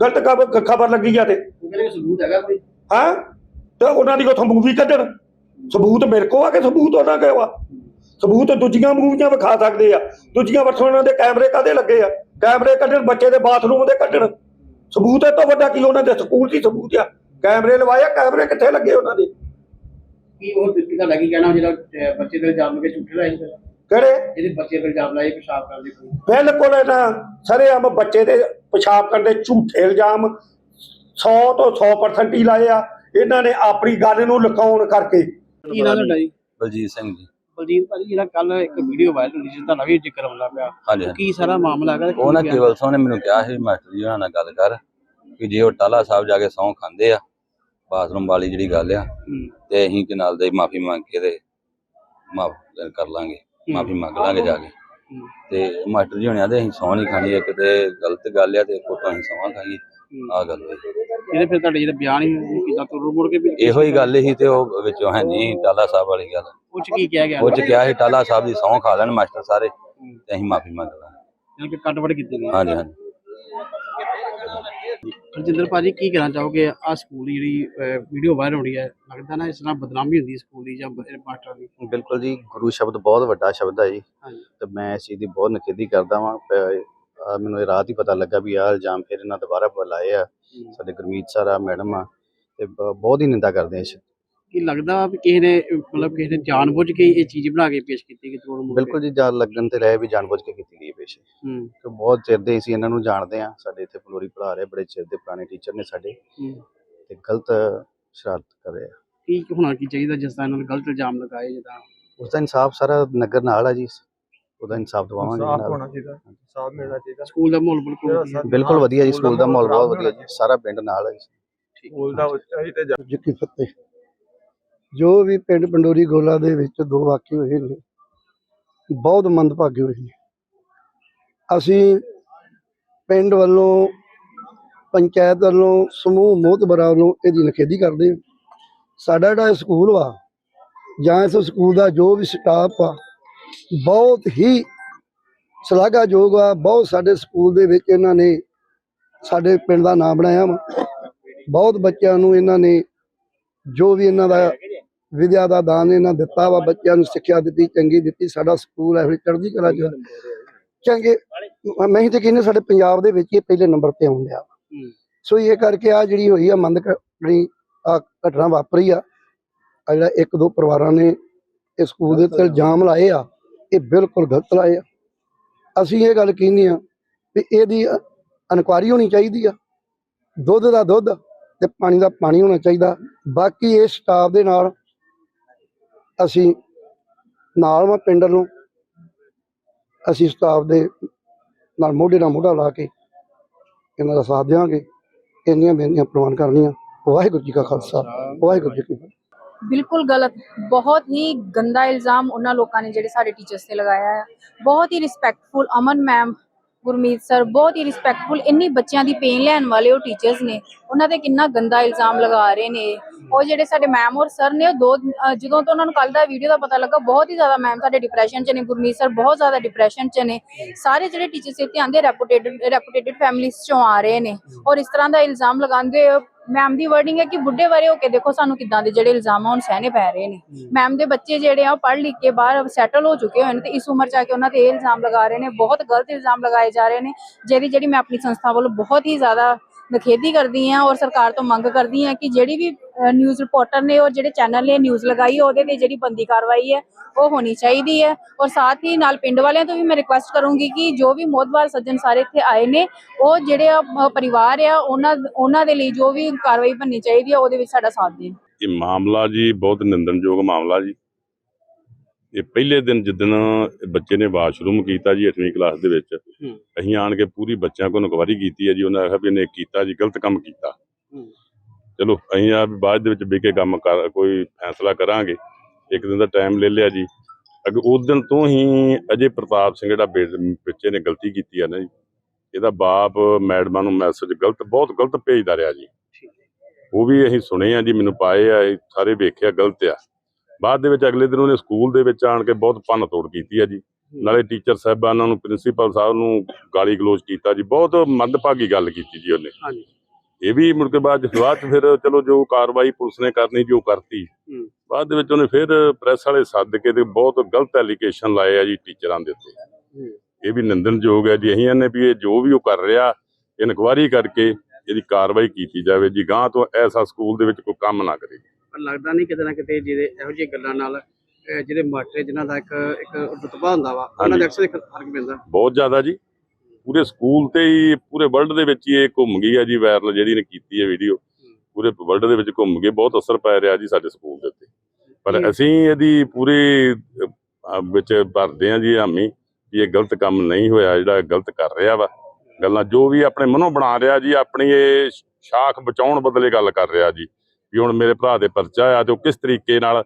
ਗਲਤ ਖਬਰ ਲੱਗੀ ਜਾਂ ਤੇ। ਕਹਿੰਦੇ ਸਬੂਤ ਹੈਗਾ ਕੋਈ? ਹਾਂ? ਤੇ ਉਹਨਾਂ ਦੀ ਉਥੋਂ ਮੂਵੀ ਕੱਢਣ। ਸਬੂਤ ਮੇਰੇ ਕੋਲ ਆ ਕਿ ਸਬੂਤ ਉਹਨਾਂ ਕੋਲ ਆ? ਸਬੂਤ ਦੂਜੀਆਂ ਮੂਵੀਆਂ ਵਿਖਾ ਸਕਦੇ ਆ। ਦੂਜੀਆਂ ਵਰਤੋਂ ਉਹਨਾਂ ਦੇ ਕੈਮਰੇ ਕਾਦੇ ਲੱਗੇ ਆ? ਕੈਮਰੇ ਕੱਢਣ ਬੱਚੇ ਦੇ ਬਾਥਰੂਮ ਦੇ ਕੱਢਣ। ਸਬੂਤ ਇਹ ਤੋਂ ਵੱਡਾ ਕੀ ਉਹਨਾਂ ਦੇ ਸਕੂਲ ਦੀ ਸਬੂਤ ਆ। ਕੈਮਰੇ ਲਵਾਇਆ ਕੈਮਰੇ ਕਿੱਥੇ ਲੱਗੇ ਉਹਨਾਂ ਦੇ? ਕੀ ਉਹ ਦਿੱਤੀ ਗੱਲ ਹੈਗੀ ਕਹਿਣਾ ਜਿਹੜਾ ਅਹ, ਬੱਚੇ ਤੇ ਇਲਜ਼ਾਮ ਲਗੇ ਝੂਠੇ ਲਾਏ ਸੀ ਕਿਹੜੇ? ਜਿਹੜੇ ਬੱਚੇ ਤੇ ਇਲਜ਼ਾਮ ਲਾਏ ਪਿਸ਼ਾਬ ਕਰਦੇ ਕੋਈ। ਬਿਲਕੁਲ ਇਹਨਾਂ ਸਰੇਆਮ ਬੱਚੇ ਦੇ ਪਿਸ਼ਾਬ ਕਰਨ ਦੇ ਝੂਠੇ ਇਲਜ਼ਾਮ 100 ਤੋਂ 100% ਹੀ ਲਾਏ ਆ। ਇਹਨਾਂ ਨੇ ਆਪਣੀ ਗੱਲ ਨੂੰ ਲੁਕਾਉਣ ਕਰਕੇ। ਕੀ ਨਾਮ ਤੁਹਾਡਾ ਜੀ। ਬਲਜੀਤ ਸਿੰਘ ਜੀ। ਬਲਜੀਤ ਭਾਜੀ ਜਿਹੜਾ ਕੱਲ ਇੱਕ ਵੀਡੀਓ ਵਾਇਰਲ ਹੋਈ ਜਿਸ ਦਾ ਨਵੀਂ ਜ਼ਿਕਰ ਹੁੰਦਾ ਪਿਆ ਹਾਂਜੀ ਉਹ ਹਾਂਜੀ। ਕੀ ਸਾਰਾ ਮਾਮਲਾ ਹੈਗਾ ਤੇ ਕੀ ਉਹ ਨਾ ਕਿਹਾ? ਕੇਵਲ ਸਿੰਘ ਨੇ ਮੈਨੂੰ ਕਿਹਾ ਸੀ ਮਾਸਟਰ ਜੀ ਉਹਨਾਂ ਨਾਲ ਗੱਲ ਕਰ ਕਿ ਜੇ ਉਹ ਟਾਲਾ ਸਾਹਿਬ ਜਾ ਕੇ ਸਹੁੰ ਖਾਂਦੇ ਆ ਬਾਥਰੂਮ ਵਾਲੀ ਜਿਹੜੀ ਗੱਲ ਆ ਹੂੰ, ਤੇ ਅਸੀਂ ਕਿ ਨਾਲ ਦੇ ਮਾਫੀ ਮੰਗ ਕੇ ਤੇ ਮਾਫ ਕਰ ਲਾਂਗੇ ਮਾਫੀ ਮੰਗ ਲਾਂਗੇ ਜਾ ਕੇ ਹੂੰ, ਤੇ ਮਾਸਟਰ ਜੀ ਹੋਣਿਆ ਤੇ ਅਸੀਂ ਸਹੁੰ ਨਹੀਂ ਖਾਣੀ ਇੱਕ ਤੇ ਗਲਤ ਗੱਲ ਆ ਤੇ ਇੱਕ ਤੋਂ ਅਸੀਂ ਸਹੁੰ ਖਾਈਏ। ਆ ਗੱਲ ਹੋਈ। ਇਹਦੇ ਫਿਰ ਤੁਹਾਡੇ ਜਿਹੜਾ ਬਿਆਨ ਹੀ ਕੀਤਾ ਤੁਰ ਮੁੜ ਕੇ ਵੀ ਇਹੋ ਹੀ ਗੱਲ ਸੀ ਤੇ ਉਹ ਵਿੱਚੋਂ ਹੈ ਨਹੀਂ ਟਾਲਾ ਸਾਹਿਬ ਵਾਲੀ ਗੱਲ। ਚ ਕੀ ਕਿਹਾ ਗਿਆ? ਚ ਕਿਹਾ ਸੀ ਟਾਲਾ ਸਾਹਿਬ ਦੀ ਸਹੁੰ ਖਾ ਲੈਣ ਮਾਸਟਰ ਸਾਰੇ ਤੇ ਅਸੀਂ ਮਾਫੀ ਮੰਗ ਲਾਂਗੇ। ਯਾਨੀ ਕਿ ਕੱਟ-ਵੱਢ ਕੀਤੀ ਗਈ। ਹਾਂਜੀ ਹਾਂਜੀ। ਰਜਿੰਦਰ ਭਾਜੀ ਕੀ ਕਹਿਣਾ ਚਾਹੋਗੇ? ਆ ਸਕੂਲ ਦੀ ਜਿਹੜੀ ਵੀਡੀਓ ਵਾਇਰਲ ਹੋ ਰਹੀ ਹੈ ਲੱਗਦਾ ਨਾ ਇਸ ਨਾਲ ਬਦਨਾਮੀ ਹੁੰਦੀ ਹੈ ਸਕੂਲ ਦੀ ਜਾਂ ਮਾਸਟਰਾਂ ਦੀ? ਬਿਲਕੁਲ ਜੀ ਗੁਰੂ ਸ਼ਬਦ ਬਹੁਤ ਵੱਡਾ ਸ਼ਬਦ ਹੈ ਜੀ। ਤੇ ਮੈਂ ਇਸ ਚੀਜ਼ ਦੀ ਬਹੁਤ ਨਿਖੇਧੀ ਕਰਦਾ ਵਾਂ ਆਹ ਮੈਨੂੰ ਇਹ ਰਾਤ ਹੀ ਪਤਾ ਲੱਗਾ ਵੀ ਆਹ ਇਲਜ਼ਾਮ ਫਿਰ ਇਹਨਾਂ ਦੁਬਾਰਾ ਬੁਲਾਏ ਆ। ਸਾਡੇ ਗੁਰਮੀਤ ਸਰ ਆ ਮੈਡਮ ਆ ਤੇ ਬ- ਬਹੁਤ ਹੀ ਨਿੰਦਾ ਕਰਦੇ ਆ ਇਸ ਕੀ ਲੱਗਦਾ ਵੀ ਕਿਸੇ ਨੇ ਮਤਲਬ ਕਿਸੇ ਨੇ ਜਾਣਬੁੱਝ ਕੇ ਇਹ ਚੀਜ਼ ਬਣਾ ਕੇ ਪੇਸ਼ ਕੀਤੀ ਕਿ ਤੋੜ ਮੁੜ ਕੇ? ਬਿਲਕੁਲ ਜੀ ਜਾਨ ਲੱਗਣ ਤੇ ਰਹੇ ਵੀ ਜਾਣਬੁੱਝ ਕੇ ਕੀਤੀ ਗਈ ਪੇਸ਼। ਹੂੰ। ਤੇ ਬਹੁਤ ਚਿਰ ਦੇ ਅਸੀਂ ਇਹਨਾਂ ਨੂੰ ਜਾਣਦੇ ਆ। ਸਾਡੇ ਇੱਥੇ ਫਲੋਰੀ ਪੜ੍ਹਾ ਰਹੇ ਬੜੇ ਚਿਰ ਦੇ ਪੁਰਾਣੇ ਟੀਚਰ ਨੇ ਸਾਡੇ। ਹੂੰ। ਤੇ ਗਲਤ ਸ਼ਰਾਰਤ ਕਰ ਰਹੇ ਆ। ਕੀ ਹੋਣਾ ਕੀ ਚਾਹੀਦਾ ਜਿਸ ਤਰ੍ਹਾਂ ਇਹਨਾਂ ਨੇ ਗਲਤ ਇਲਜ਼ਾਮ ਲਗਾਏ ਜਿੱਦਾਂ? ਉਸ ਦਾ ਇਨਸਾਫ ਸਾਰਾ ਨਗਰ ਨਾਲ ਆ ਜੀ। ਉਹਦਾ ਇਨਸਾਫ ਦਵਾਵਾਂਗੇ ਨਾਲ। ਚਾਹੀਦਾ ਸਾਫ਼ ਮਿਲਣਾ ਚਾਹੀਦਾ। ਸਕੂਲ ਦਾ ਮਾਹੌਲ ਬਿਲਕੁਲ ਵਧੀਆ। ਬਿਲਕੁਲ ਵਧੀਆ ਜੀ ਸਕੂਲ ਦਾ ਮਾਹੌਲ ਬਹੁਤ ਵਧੀਆ ਜੀ ਸਾਰਾ ਪਿੰਡ ਨਾਲ ਹੈ ਜੀ। ਸਕੂਲ ਦਾ ਉੱਚਾ ਹੀ ਤੇ ਜੀ ਕੀ ਫਤਿਹ। ਜੋ ਵੀ ਪਿੰਡ ਪੰਡੋਰੀ ਗੋਲਾ ਦੇ ਵਿੱਚ ਦੋ ਵਾਕਿਏ ਹੋਏ ਨੇ ਬਹੁਤ ਮੰਦਭਾਗੇ ਹੋਏ ਨੇ। ਅਸੀਂ ਪਿੰਡ ਵੱਲੋਂ ਪੰਚਾਇਤ ਵੱਲੋਂ ਸਮੂਹ ਮੋਹਤਬਰਾਂ ਵੱਲੋਂ ਇਹਦੀ ਨਿਖੇਧੀ ਕਰਦੇ ਹਾਂ। ਸਾਡਾ ਜਿਹੜਾ ਇਹ ਸਕੂਲ ਵਾ ਜਾਂ ਇਸ ਸਕੂਲ ਦਾ ਜੋ ਵੀ ਸਟਾਫ ਆ ਬਹੁਤ ਹੀ ਸ਼ਲਾਘਾਯੋਗ ਆ ਬਹੁਤ ਸਾਡੇ ਸਕੂਲ ਦੇ ਵਿੱਚ ਇਹਨਾਂ ਨੇ ਸਾਡੇ ਪਿੰਡ ਦਾ ਨਾਮ ਬਣਾਇਆ ਵਾ। ਬਹੁਤ ਬੱਚਿਆਂ ਨੂੰ ਇਹਨਾਂ ਨੇ ਜੋ ਵੀ ਇਹਨਾਂ ਦਾ ਵਿਦਿਆ ਦਾ ਦਾਨ ਇਹਨਾਂ ਦਿੱਤਾ ਵਾ ਬੱਚਿਆਂ ਨੂੰ ਸਿੱਖਿਆ ਦਿੱਤੀ ਚੰਗੀ ਦਿੱਤੀ ਸਾਡਾ ਸਕੂਲ ਜਿਹੀ ਚੜ੍ਹਦੀ ਕਲਾ ਚ ਚੰਗੇ ਮੈਂ ਹੀ ਤੇ ਕਹਿੰਦੇ ਸਾਡੇ ਪੰਜਾਬ ਦੇ ਵਿੱਚ ਇਹ ਪਹਿਲੇ ਨੰਬਰ ਤੇ ਆਉਂਦਿਆ ਹੂੰ। ਸੋ ਇਹ ਕਰਕੇ ਆ ਜਿਹੜੀ ਹੋਈ ਆ ਮੰਦ ਜਿਹੜੀ ਆ ਘਟਨਾ ਵਾਪਰੀ ਆ। ਜਿਹੜਾ ਇੱਕ ਦੋ ਪਰਿਵਾਰਾਂ ਨੇ ਇਹ ਸਕੂਲ ਦੇ ਉੱਤੇ ਇਲਜ਼ਾਮ ਲਾਏ ਆ। ਇਹ ਬਿਲਕੁਲ ਗਲਤ ਲਾਏ ਆ। ਅਸੀਂ ਇਹ ਗੱਲ ਕਹਿੰਦੇ ਆ ਵੀ ਇਹਦੀ ਇਨਕੁਆਰੀ ਹੋਣੀ ਚਾਹੀਦੀ ਆ। ਦੁੱਧ ਦਾ ਦੁੱਧ ਤੇ ਪਾਣੀ ਦਾ ਪਾਣੀ ਹੋਣਾ ਚਾਹੀਦਾ। ਬਾਕੀ ਇਹ ਸਟਾਫ ਦੇ ਨਾਲ ਅਸੀਂ ਨਾਲ ਵਾ ਪਿੰਡ ਨੂੰ ਅਸੀਂ ਸਟਾਫ ਦੇ ਨਾਲ ਮੋਢੇ ਨਾਲ ਮੋਢਾ ਲਾ ਕੇ ਇਹਨਾਂ ਦਾ ਸਾਥ ਦੇਵਾਂਗੇ ਇੰਨੀਆਂ ਬੇਨਤੀਆਂ ਪ੍ਰਵਾਨ ਕਰਨੀਆਂ। ਵਾਹਿਗੁਰੂ ਜੀ ਕਾ ਖਾਲਸਾ। ਵਾਹਿਗੁਰੂ ਜੀ ਕੀ ਫਤਿਹ। ਬਿਲਕੁਲ ਗਲਤ। ਬਹੁਤ ਹੀ ਗੰਦਾ ਇਲਜ਼ਾਮ ਉਹਨਾਂ ਲੋਕਾਂ ਨੇ ਜਿਹੜੇ ਸਾਡੇ ਟੀਚਰਸ ਤੇ ਲਗਾਇਆ ਹੈ ਬਹੁਤ ਹੀ respectful Aman ma'am Gurmeet sir ਬਹੁਤ ਹੀ ਰਿਸਪੈਕਟਫੁਲ ਇੰਨੀ ਬੱਚਿਆਂ ਦੀ ਪੇਨ ਲੈਣ ਵਾਲੇ ਉਹ ਟੀਚਰਸ ਨੇ। ਉਹਨਾਂ ਤੇ ਕਿੰਨਾ ਗੰਦਾ ਇਲਜ਼ਾਮ ਲਗਾ ਰਹੇ ਨੇ। ਉਹ ਜਿਹੜੇ ਸਾਡੇ ਮੈਮ ਔਰ ਸਰ ਨੇ ਉਹ ਦੋ ਜਦੋਂ ਤੋਂ ਉਹਨਾਂ ਨੂੰ ਕੱਲ ਦਾ ਵੀਡੀਓ ਦਾ ਪਤਾ ਲੱਗਾ, ਬਹੁਤ ਹੀ ਜ਼ਿਆਦਾ ਮੈਮ ਸਾਡੇ ਡਿਪਰੈਸ਼ਨ ਚ ਨੇ। ਗੁਰਮੀਤ ਸਰ ਬਹੁਤ ਜ਼ਿਆਦਾ ਡਿਪਰੈਸ਼ਨ ਚ ਨੇ। ਸਾਰੇ ਜਿਹੜੇ ਟੀਚਰਸ ਇੱਥੇ ਆਂਦੇ ਰੈਪੂਟੇਟਡ ਰੈਪੂਟੇਟਡ ਫੈਮਿਲੀਜ਼ ਚੋਂ ਆ ਰਹੇ ਨੇ। ਔਰ ਇਸ ਤਰ੍ਹਾਂ ਦਾ ਇਲਜ਼ਾਮ ਲਗਾਉਂਦੇ ਮੈਮ ਦੀ ਵਰਡਿੰਗ ਹੈ ਕਿ ਬੁੱਢੇ ਬਾਰੇ ਹੋ ਕੇ ਦੇਖੋ ਸਾਨੂੰ ਕਿੱਦਾਂ ਦੇ ਜਿਹੜੇ ਇਲਜ਼ਾਮ ਆ ਹੁਣ ਸਹਿਣੇ ਪੈ ਰਹੇ ਨੇ। ਮੈਮ ਦੇ ਬੱਚੇ ਜਿਹੜੇ ਆ ਪੜ੍ਹ ਲਿਖ ਕੇ ਬਾਹਰ ਸੈਟਲ ਹੋ ਚੁੱਕੇ ਹੋਏ ਨੇ ਤੇ ਇਸ ਉਮਰ ਚ ਆ ਕੇ ਉਹਨਾਂ ਤੇ ਇਹ ਇਲਜ਼ਾਮ ਲਗਾ ਰਹੇ ਨੇ ਬਹੁਤ ਗਲਤ ਇਲਜ਼ਾਮ ਲਗਾਏ ਜਾ ਰਹੇ ਨੇ ਜਿਹਦੀ ਜਿਹੜੀ ਮੈਂ ਆਪਣੀ ਸੰਸਥਾ ਵੱਲੋਂ ਬਹੁਤ ਹੀ ਜ਼ਿਆਦਾ ਨਖੇਦੀ ਕਰਦੀ ਹਾਂ ਔਰ ਸਰਕਾਰ ਤੋਂ ਮੰਗ ਕਰਦੀ ਹਾਂ ਕਿ ਜਿਹੜੀ ਵੀ ਨਿਊਜ਼ ਰਿਪੋਰਟਰ ਨੇ ਔਰ ਜਿਹੜੇ ਚੈਨਲ ਨੇ ਨਿਊਜ਼ ਲਗਾਈ ਉਹਦੇ ਤੇ ਜਿਹੜੀ ਬੰਦੀ ਕਾਰਵਾਈ ਹੈ ਉਹ ਹੋਣੀ ਚਾਹੀਦੀ ਹੈ। ਔਰ ਸਾਥ ਹੀ ਨਾਲ ਪਿੰਡ ਵਾਲਿਆਂ ਤੋਂ ਵੀ ਮੈਂ ਰਿਕੁਐਸਟ ਕਰੂੰਗੀ ਕਿ ਜੋ ਵੀ ਮੋਦਵਾਰ ਸੱਜਣ ਸਾਰੇ ਇੱਥੇ ਆਏ ਨੇ ਉਹ ਜਿਹੜੇ ਪਰਿਵਾਰ ਆ ਉਹਨਾਂ ਉਹਨਾਂ ਦੇ ਲਈ ਜੋ ਵੀ ਕਾਰਵਾਈ ਬਣਨੀ ਚਾਹੀਦੀ ਹੈ ਉਹਦੇ ਵਿੱਚ ਸਾਡਾ ਸਾਥ ਦੇਣ। ਇਹ ਮਾਮਲਾ ਜੀ ਬਹੁਤ ਨਿੰਦਣਯੋਗ ਮਾਮਲਾ ਜੀ। ਇਹ ਪਹਿਲੇ ਦਿਨ ਜਿੱਦਣ ਬੱਚੇ ਨੇ ਵਾਸ਼ਰੂਮ ਕੀਤਾ ਜੀ 8ਵੀਂ ਕਲਾਸ ਦੇ ਵਿੱਚ ਅਸੀਂ ਆਣ ਕੇ ਪੂਰੀ ਬੱਚਿਆਂ ਕੋਲ ਇਨਕੁਆਇਰੀ ਕੀਤੀ ਹੈ ਜੀ ਉਹਨਾਂ ਆਖਿਆ ਵੀ ਇਹਨੇ ਕੀਤਾ ਜੀ ਗਲਤ ਕੰਮ ਕੀਤਾ। ਚਲੋ ਅਸੀਂ ਆ ਵੀ ਬਾਅਦ ਦੇ ਵਿੱਚ ਵੀ ਕੇ ਕੰਮ ਕਰ ਕੋਈ ਫੈਸਲਾ ਕਰਾਂਗੇ। ਇੱਕ ਦਿਨ ਦਾ ਟਾਈਮ ਲੈ ਲਿਆ ਜੀ। ਅੱਗੇ ਉਸ ਦਿਨ ਤੋਂ ਹੀ ਅਜੇ ਪ੍ਰਤਾਪ ਸਿੰਘ ਜਿਹੜਾ ਬੱਚੇ ਨੇ ਗਲਤੀ ਕੀਤੀ ਹੈ ਨਾ ਜੀ। ਇਹਦਾ ਬਾਪ ਮੈਡਮਾਂ ਨੂੰ ਮੈਸੇਜ ਗਲਤ ਬਹੁਤ ਗਲਤ ਭੇਜਦਾ ਰਿਹਾ ਜੀ। ਉਹ ਵੀ ਅਸੀਂ ਸੁਣੇ ਆ ਜੀ ਮੈਨੂੰ ਪਾਏ ਆ ਸਾਰੇ ਵੇਖਿਆ ਗਲਤ ਆ। ਬਾਅਦ ਦੇ ਵਿੱਚ ਅਗਲੇ ਦਿਨ ਉਹਨੇ ਸਕੂਲ ਦੇ ਵਿੱਚ ਆਣ ਕੇ ਬਹੁਤ ਭੰਨ ਤੋੜ ਕੀਤੀ ਆ ਜੀ। ਨਾਲੇ ਟੀਚਰ ਸਾਹਿਬਾਨਾਂ ਨੂੰ ਪ੍ਰਿੰਸੀਪਲ ਸਾਹਿਬ ਨੂੰ ਗਾਲੀ ਗਲੋਚ ਕੀਤਾ ਜੀ। ਬਹੁਤ ਮੰਦਭਾਗੀ ਗੱਲ ਕੀਤੀ ਜੀ ਉਹਨੇ। ਹਾਂਜੀ। ਇਹ ਵੀ ਮੁੜ ਕੇ ਬਾਅਦ ਬਾਅਦ ਫਿਰ ਚਲੋ ਜੋ ਕਾਰਵਾਈ ਪੁਲਿਸ ਨੇ ਕਰਨੀ ਜੋ ਕਰਤੀ। ਬਾਅਦ ਦੇ ਵਿੱਚ ਉਹਨੇ ਫਿਰ ਪ੍ਰੈਸ ਵਾਲੇ ਸੱਦ ਕੇ ਤੇ ਬਹੁਤ ਗਲਤ ਐਲੀਗੇਸ਼ਨ ਲਾਏ ਆ ਜੀ ਟੀਚਰਾਂ ਦੇ ਉੱਤੇ। ਇਹ ਵੀ ਨਿੰਦਣਯੋਗ ਹੈ ਜੀ। ਅਸੀਂ ਇਹਨੇ ਵੀ ਇਹ ਜੋ ਵੀ ਉਹ ਕਰ ਰਿਹਾ ਇਨਕੁਆਇਰੀ ਕਰਕੇ ਇਹਦੀ ਕਾਰਵਾਈ ਕੀਤੀ ਜਾਵੇ ਜੀ। ਗਾਂ ਤੋਂ ਐਸਾ ਸਕੂਲ ਦੇ ਵਿੱਚ ਕੋਈ ਕੰਮ ਨਾ ਕਰੇ। ਪਰ ਲੱਗਦਾ ਨਹੀਂ ਕਿਤੇ ਨਾ ਕਿਤੇ ਜਿਹਦੇ ਇਹੋ ਜਿਹੀ ਗੱਲਾਂ ਨਾਲ ਜਿਹੜੇ ਮਾਸਟਰ ਜਿਨ੍ਹਾਂ ਦਾ ਇੱਕ ਇੱਕ ਰੁਤਬਾ ਹੁੰਦਾ ਵਾ ਉਹਨਾਂ। ਦੇ ਅਕਸਰ ਫ਼ਰਕ ਪੈਂਦਾ। ਬਹੁਤ ਜ਼ਿਆਦਾ ਜੀ। ਪੂਰੇ ਸਕੂਲ ਤੇ ਹੀ ਪੂਰੇ ਵਰਲਡ ਦੇ ਵਿੱਚ ਹੀ ਇਹ ਘੁੰਮ ਗਈ ਹੈ ਜੀ ਵਾਇਰਲ ਜਿਹੜੀ ਨੇ ਕੀਤੀ ਹੈ। ਵੀਡੀਓ ਪੂਰੇ ਵਰਲਡ ਦੇ ਵਿੱਚ ਘੁੰਮ ਗਈ ਬਹੁਤ ਅਸਰ ਪੈ ਰਿਹਾ ਜੀ ਸਾਡੇ ਸਕੂਲ ਦੇ ਉੱਤੇ। ਪਰ ਅਸੀਂ ਇਹਦੀ ਪੂਰੀ ਵਿੱਚ ਭਰਦੇ ਹਾਂ ਜੀ ਹਾਮੀ ਵੀ ਇਹ ਗਲਤ ਕੰਮ ਨਹੀਂ ਹੋਇਆ ਜਿਹੜਾ ਗਲਤ ਕਰ ਰਿਹਾ ਵਾ। ਗੱਲਾਂ ਜੋ ਵੀ ਆਪਣੇ ਮਨੋਂ ਬਣਾ ਰਿਹਾ ਜੀ ਆਪਣੀ ਇਹ ਸ਼ਾਖ ਬਚਾਉਣ ਬਦਲੇ ਗੱਲ ਕਰ ਰਿਹਾ ਜੀ। ਵੀ ਹੁਣ ਮੇਰੇ ਭਰਾ ਦੇ ਪਰਚਾ ਆ ਤੇ ਉਹ ਕਿਸ ਤਰੀਕੇ ਨਾਲ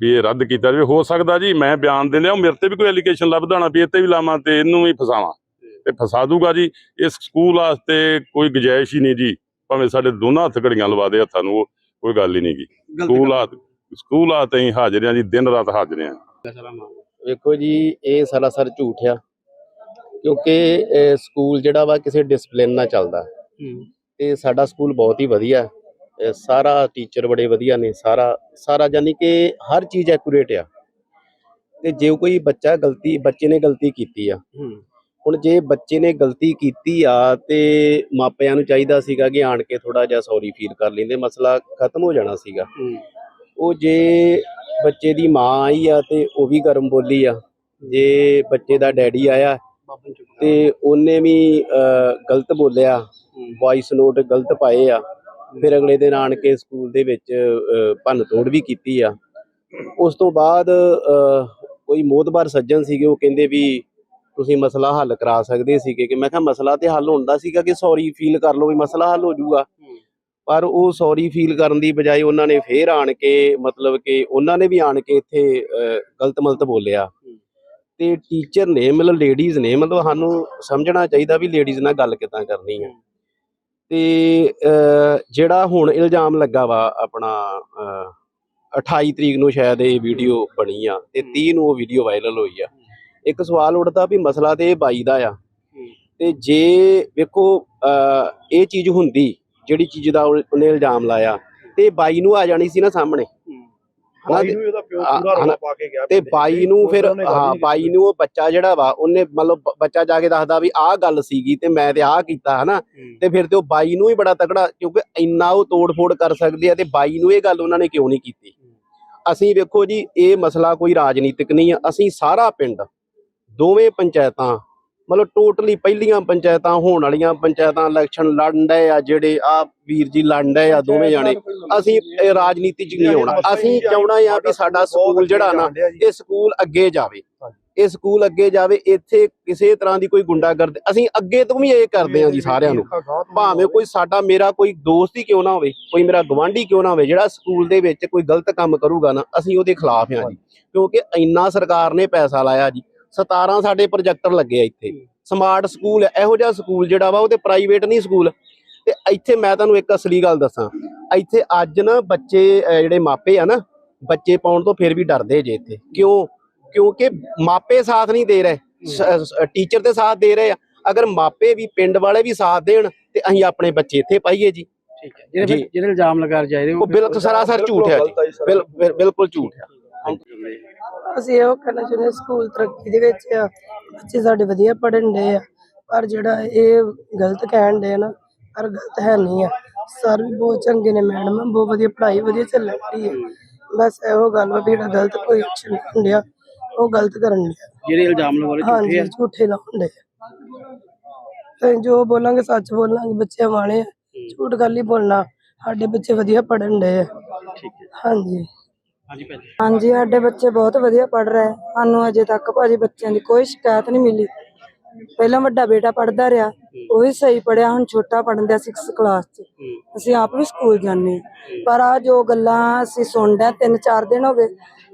ਵੀ ਇਹ ਰੱਦ ਕੀਤਾ ਜਾਵੇ। ਹੋ ਸਕਦਾ ਜੀ ਮੈਂ ਬਿਆਨ ਦੇ ਲਿਆ ਮੇਰੇ ਤੇ ਵੀ ਕੋਈ ਐਲੀਗੇਸ਼ਨ ਲੱਭਦਾ ਹੋਣਾ ਵੀ ਇਹ ਤੇ ਵੀ ਲਾਵਾਂ ਤੇ ਇਹਨੂੰ ਵੀ ਫਸਾਵਾਂ। ਤੇ ਫਸਾ ਦੂਗਾ ਜੀ। ਇਸ ਸਕੂਲ ਵਾਸਤੇ ਕੋਈ ਗੁੰਜਾਇਸ਼ ਹੀ ਨਹੀਂ ਜੀ। ਭਾਵੇਂ ਸਾਡੇ ਦੋਨਾਂ ਹੱਥ ਘੜੀਆਂ ਲਵਾ ਦੇ ਹੱਥਾਂ ਨੂੰ ਕੋਈ ਗੱਲ ਹੀ ਨਹੀਂ ਗੀ ਸਕੂਲ ਆ ਸਕੂਲ ਆ ਤੇ ਹਾਜ਼ਰ ਆ ਜੀ ਦਿਨ ਰਾਤ ਹਾਜ਼ਰ ਆ ਸਾਰਾ ਵੇਖੋ ਜੀ ਇਹ ਸਰਾਸਰ ਝੂਠ ਆ। ਕਿਉਂਕਿ ਇਹ ਸਕੂਲ ਜਿਹੜਾ ਵਾ ਕਿਸੇ ਡਿਸਪਲਿਨ ਨਾਲ ਚੱਲਦਾ। ਤੇ ਸਾਡਾ ਸਕੂਲ ਬਹੁਤ ਹੀ ਵਧੀਆ। ਸਾਰਾ ਟੀਚਰ ਬੜੇ ਵਧੀਆ ਨੇ ਸਾਰਾ ਸਾਰਾ ਯਾਨੀ ਕਿ ਹਰ ਚੀਜ਼ ਐਕੂਰੇਟ ਆ। ਤੇ ਜੇ ਕੋਈ ਬੱਚਾ ਗਲਤੀ ਬੱਚੇ ਨੇ ਗਲਤੀ ਕੀਤੀ ਆ ਹੁਣ ਜੇ ਬੱਚੇ ਨੇ ਗਲਤੀ ਕੀਤੀ ਆ ਤੇ ਮਾਪਿਆਂ ਨੂੰ ਚਾਹੀਦਾ ਸੀਗਾ ਕਿ ਆਣ ਕੇ ਥੋੜਾ ਜਿਹਾ ਸੌਰੀ ਫੀਲ ਕਰ ਲੈਂਦੇ ਮਸਲਾ ਖਤਮ ਹੋ ਜਾਣਾ ਸੀਗਾ। ਉਹ ਜੇ ਬੱਚੇ ਦੀ ਮਾਂ ਆਈ ਆ ਤੇ ਉਹ ਵੀ ਗਰਮ ਬੋਲੀ ਆ। ਜੇ ਬੱਚੇ ਦਾ ਡੈਡੀ ਆਇਆ ਤੇ ਉਹਨੇ ਵੀ ਗਲਤ ਬੋਲਿਆ ਵੌਇਸ ਨੋਟ ਗਲਤ ਪਾਏ ਆ। ਫਿਰ ਅਗਲੇ ਦਿਨ ਆਣ ਕੇ ਸਕੂਲ ਦੇ ਵਿੱਚ ਭੰਨ ਤੋੜ ਵੀ ਕੀਤੀ ਆ। ਉਸ ਤੋਂ ਬਾਅਦ ਕੋਈ ਮੋਤਬਾਰ ਸੱਜਣ ਸੀਗੇ ਉਹ ਕਹਿੰਦੇ ਵੀ ਤੁਸੀਂ ਮਸਲਾ ਹੱਲ ਕਰਾ ਸਕਦੇ ਸੀਗੇ ਕਿ ਮੈਂ ਕਿਹਾ ਮਸਲਾ ਤੇ ਹੱਲ ਹੁੰਦਾ ਸੀਗਾ ਕਿ ਸੌਰੀ ਫੀਲ ਕਰ ਲਓ ਵੀ ਮਸਲਾ ਹੱਲ ਹੋ ਜਾਊਗਾ। ਪਰ ਉਹ ਸੌਰੀ ਫੀਲ ਕਰਨ ਦੀ ਬਜਾਏ ਉਹਨਾਂ ਨੇ ਫੇਰ ਆਣ ਕੇ ਮਤਲਬ ਕਿ ਉਹਨਾਂ ਨੇ ਵੀ ਆਣ ਕੇ ਇੱਥੇ ਗਲਤ ਮਲਤ ਬੋਲਿਆ। ਤੇ ਟੀਚਰ ਨੇ ਮਤਲਬ ਲੇਡੀਜ਼ ਨੇ ਮਤਲਬ ਸਾਨੂੰ ਸਮਝਣਾ ਚਾਹੀਦਾ ਵੀ ਲੇਡੀਜ਼ ਨਾਲ ਗੱਲ ਕਿੱਦਾਂ ਕਰਨੀ ਹੈ। ਤੇ ਜਿਹੜਾ ਹੁਣ ਇਲਜ਼ਾਮ ਲੱਗਾ ਵਾ ਆਪਣਾ ਅਹ, 28 ਤਰੀਕ ਨੂੰ ਸ਼ਾਇਦ ਇਹ ਵੀਡੀਓ ਬਣੀ ਆ ਤੇ 30 ਨੂੰ ਉਹ ਵੀਡੀਓ ਵਾਇਰਲ ਹੋਈ ਆ। ਇੱਕ ਸਵਾਲ ਉੱਠਦਾ ਵੀ ਮਸਲਾ ਤੇ ਇਹ ਬਾਈ ਦਾ ਆ। ਤੇ ਜੇ ਵੇਖੋ ਇਹ ਚੀਜ਼ ਹੁੰਦੀ ਜਿਹੜੀ ਚੀਜ਼ ਦਾ ਉਹ- ਉਹਨੇ ਇਲਜ਼ਾਮ ਲਾਇਆ ਤੇ ਬਾਈ ਨੂੰ ਆ ਜਾਣੀ ਸੀ ਨਾ ਸਾਹਮਣੇ। ਬਾਈ ਤੇ- ਨੂੰ ਇਹਦਾ ਪਿਓ ਆ- ਪੂਰਾ ਹਨਾ। ਰੌਲਾ ਪਾ ਕੇ ਗਿਆ ਤੇ ਪਿੰਡ 'ਚ। ਬਾਈ ਨੂੰ ਫਿਰ ਹਾਂ ਬਾਈ ਨੂੰ ਉਹ ਬੱਚਾ ਜਿਹੜਾ ਵਾ ਉਹਨੇ ਮਤਲਬ ਬੱਚਾ ਜਾ ਕੇ ਦੱਸਦਾ ਵੀ ਆਹ ਗੱਲ ਸੀਗੀ ਤੇ ਮੈਂ ਤੇ ਆਹ ਕੀਤਾ ਹਨਾ। ਤੇ ਫਿਰ ਤੇ ਉਹ ਬਾਈ ਨੂੰ ਹੀ ਬੜਾ ਤਕੜਾ ਕਿਉਂਕਿ ਇੰਨਾ ਉਹ ਤੋੜ-ਫੋੜ ਕਰ ਸਕਦੇ ਆ ਤੇ ਬਾਈ ਨੂੰ ਇਹ ਗੱਲ ਉਹਨਾਂ ਨੇ ਕਿਉਂ ਨਹੀਂ ਕੀਤੀ? ਅਸੀਂ ਵੇਖੋ ਜੀ ਇਹ ਮਸਲਾ ਕੋਈ ਰਾਜਨੀਤਿਕ ਨਹੀਂ ਆ ਅਸੀਂ ਸਾਰਾ ਪਿੰਡ ਦੋਵੇਂ ਪੰਚਾਇਤਾਂ ਮਤਲਬ ਟੋਟਲੀ ਪਹਿਲੀਆਂ ਪੰਚਾਇਤਾਂ ਹੋਣ ਵਾਲੀਆਂ ਪੰਚਾਇਤਾਂ ਇਲੈਕਸ਼ਨ ਲੜਨ ਡਏ ਆ ਜਿਹੜੇ ਆ ਵੀਰ ਜੀ ਲੜਨ ਡਏ ਆ ਦੋਵੇਂ ਜਾਣੇ। ਅਸੀਂ ਇਹ ਰਾਜਨੀਤੀ 'ਚ ਨਹੀਂ ਆਉਣਾ। ਅਸੀਂ ਚਾਹੁੰਦਾ ਆ ਵੀ ਸਾਡਾ ਸਕੂਲ ਜਿਹੜਾ ਨਾ ਇਹ ਸਕੂਲ ਅੱਗੇ ਜਾਵੇ। ਇਹ ਸਕੂਲ ਅੱਗੇ ਜਾਵੇ ਇੱਥੇ ਕਿਸੇ ਤਰ੍ਹਾਂ ਦੀ ਕੋਈ ਗੁੰਡਾਗਰਦੀ। ਅਸੀਂ ਅੱਗੇ ਤੋਂ ਵੀ ਇਹ ਕਰਦੇ ਹਾਂ ਜੀ ਸਾਰਿਆਂ ਨੂੰ। ਭਾਵੇਂ ਕੋਈ ਸਾਡਾ ਮੇਰਾ ਕੋਈ ਦੋਸਤ ਹੀ ਕਿਉਂ ਨਾ ਹੋਵੇ ਕੋਈ ਮੇਰਾ ਗਵਾਂਢੀ ਕਿਉਂ ਨਾ ਹੋਵੇ ਜਿਹੜਾ ਸਕੂਲ ਦੇ ਵਿੱਚ ਕੋਈ ਗਲਤ ਕੰਮ ਕਰੂਗਾ ਨਾ ਅਸੀਂ ਉਹਦੇ ਖਿਲਾਫ ਹਾਂ ਜੀ। ਕਿਉਂਕਿ ਇੰਨਾ ਸਰਕਾਰ ਨੇ ਪੈਸਾ ਲਾਇਆ ਜੀ। 17 ਸਾਡੇ ਪ੍ਰੋਜੈਕਟਰ ਲੱਗੇ ਆ ਇੱਥੇ। ਸਮਾਰਟ ਸਕੂਲ ਇਹੋ ਜਿਹਾ ਸਕੂਲ ਜਿਹੜਾ ਵਾ ਉਹ ਤੇ ਪ੍ਰਾਈਵੇਟ ਨਹੀਂ ਸਕੂਲ ਤੇ ਇੱਥੇ ਮੈਂ ਤੁਹਾਨੂੰ ਇੱਕ ਅਸਲੀ ਗੱਲ ਦੱਸਾਂ। ਇੱਥੇ ਅੱਜ ਨਾ ਬੱਚੇ ਜਿਹੜੇ ਮਾਪੇ ਆ ਨਾ ਬੱਚੇ ਪਾਉਣ ਤੋਂ ਫਿਰ ਵੀ ਡਰਦੇ ਜੇ ਇੱਥੇ। ਕਿਉਂ? ਕਿਉਂਕਿ ਮਾਪੇ ਸਾਥ ਨਹੀਂ ਦੇ ਰਹੇ। ਟੀਚਰ ਤੇ ਸਾਥ ਦੇ ਰਹੇ ਆ। ਅਗਰ ਮਾਪੇ ਵੀ ਪਿੰਡ ਵਾਲੇ ਵੀ ਸਾਥ ਦੇਣ ਤੇ ਅਸੀਂ ਆਪਣੇ ਬੱਚੇ ਇੱਥੇ ਪਾਈਏ ਜੀ। ਠੀਕ ਹੈ। ਜਿਹੜੇ ਇਲਜ਼ਾਮ ਲਗਾ ਰਹੇ ਉਹ ਬਿਲਕੁਲ ਸਰਾਸਰ ਝੂਠ ਹੈ ਜੀ। ਬਿਲ- ਬਿਲ- ਬਿਲਕੁਲ ਝੂਠ ਹੈ। ਅਸੀਂ ਇਹੋ ਕਹਿਣਾ ਚਾਹੁੰਦੇ ਹਾਂ, ਸਕੂਲ ਤਰੱਕੀ ਦੇ ਵਿੱਚ ਆ। ਬੱਚੇ ਸਾਡੇ ਵਧੀਆ ਪੜ੍ਹਨ ਦੇ ਆ। ਪਰ ਜਿਹੜਾ ਇਹ ਗਲਤ ਕਹਿਣ ਦੇ ਨਾ ਪਰ ਗਲਤ ਹੈ ਨਹੀਂ ਆ। ਸਰ ਵੀ ਬਹੁਤ ਚੰਗੇ ਨੇ ਮੈਡਮ ਬਹੁਤ ਵਧੀਆ ਪੜ੍ਹਾਈ ਵਧੀਆ ਚੱਲਣ ਦੀ ਹੈ ਬਸ ਇਹੋ ਗੱਲ ਵਾ ਵੀ ਜਿਹੜਾ ਗਲਤ ਕੋਈ ਐਕਸ਼ਨ ਡਿਆ ਉਹ ਗਲਤ ਕਰਨ ਡਿਆ। ਜਿਹੜੇ ਇਲਜ਼ਾਮ ਲਗਾ ਰਹੇ ਝੂਠੇ ਹਾਂਜੀ ਆ ਝੂਠੇ ਲਾਉਣ ਡੇ ਤੇ ਜੋ ਬੋਲਾਂਗੇ ਸੱਚ ਬੋਲਾਂਗੇ ਬੱਚੇ ਵਾਲੇ ਆ। ਝੂਠ ਗੱਲ ਹੀ ਬੋਲਣਾ ਸਾਡੇ ਬੱਚੇ ਵਧੀਆ ਪੜ੍ਹਨ ਡੇ ਆ। ਹਾਂਜੀ। ਹਾਂਜੀ ਭੈਣ ਜੀ। ਹਾਂਜੀ ਸਾਡੇ ਬੱਚੇ ਬਹੁਤ ਵਧੀਆ ਪੜ੍ਹ ਰਹੇ। ਸਾਨੂੰ ਅਜੇ ਤੱਕ ਭਾਜੀ ਬੱਚਿਆਂ ਦੀ ਕੋਈ ਸ਼ਿਕਾਇਤ ਨਹੀਂ ਮਿਲੀ। ਪਹਿਲਾਂ ਵੱਡਾ ਬੇਟਾ ਪੜ੍ਹਦਾ ਰਿਹਾ ਉਹ ਵੀ ਸਹੀ ਪੜਿਆ ਹੁਣ ਛੋਟਾ ਪੜ੍ਹਨ 6th ਕਲਾਸ 'ਚ। ਅਸੀਂ ਆਪ ਵੀ ਸਕੂਲ ਜਾਂਦੇ ਹਾਂ। ਪਰ ਆ ਜੋ ਗੱਲਾਂ ਅਸੀਂ ਸੁਣਦੇ ਹਾਂ, ਤਿੰਨ ਚਾਰ ਦਿਨ ਹੋ ਗਏ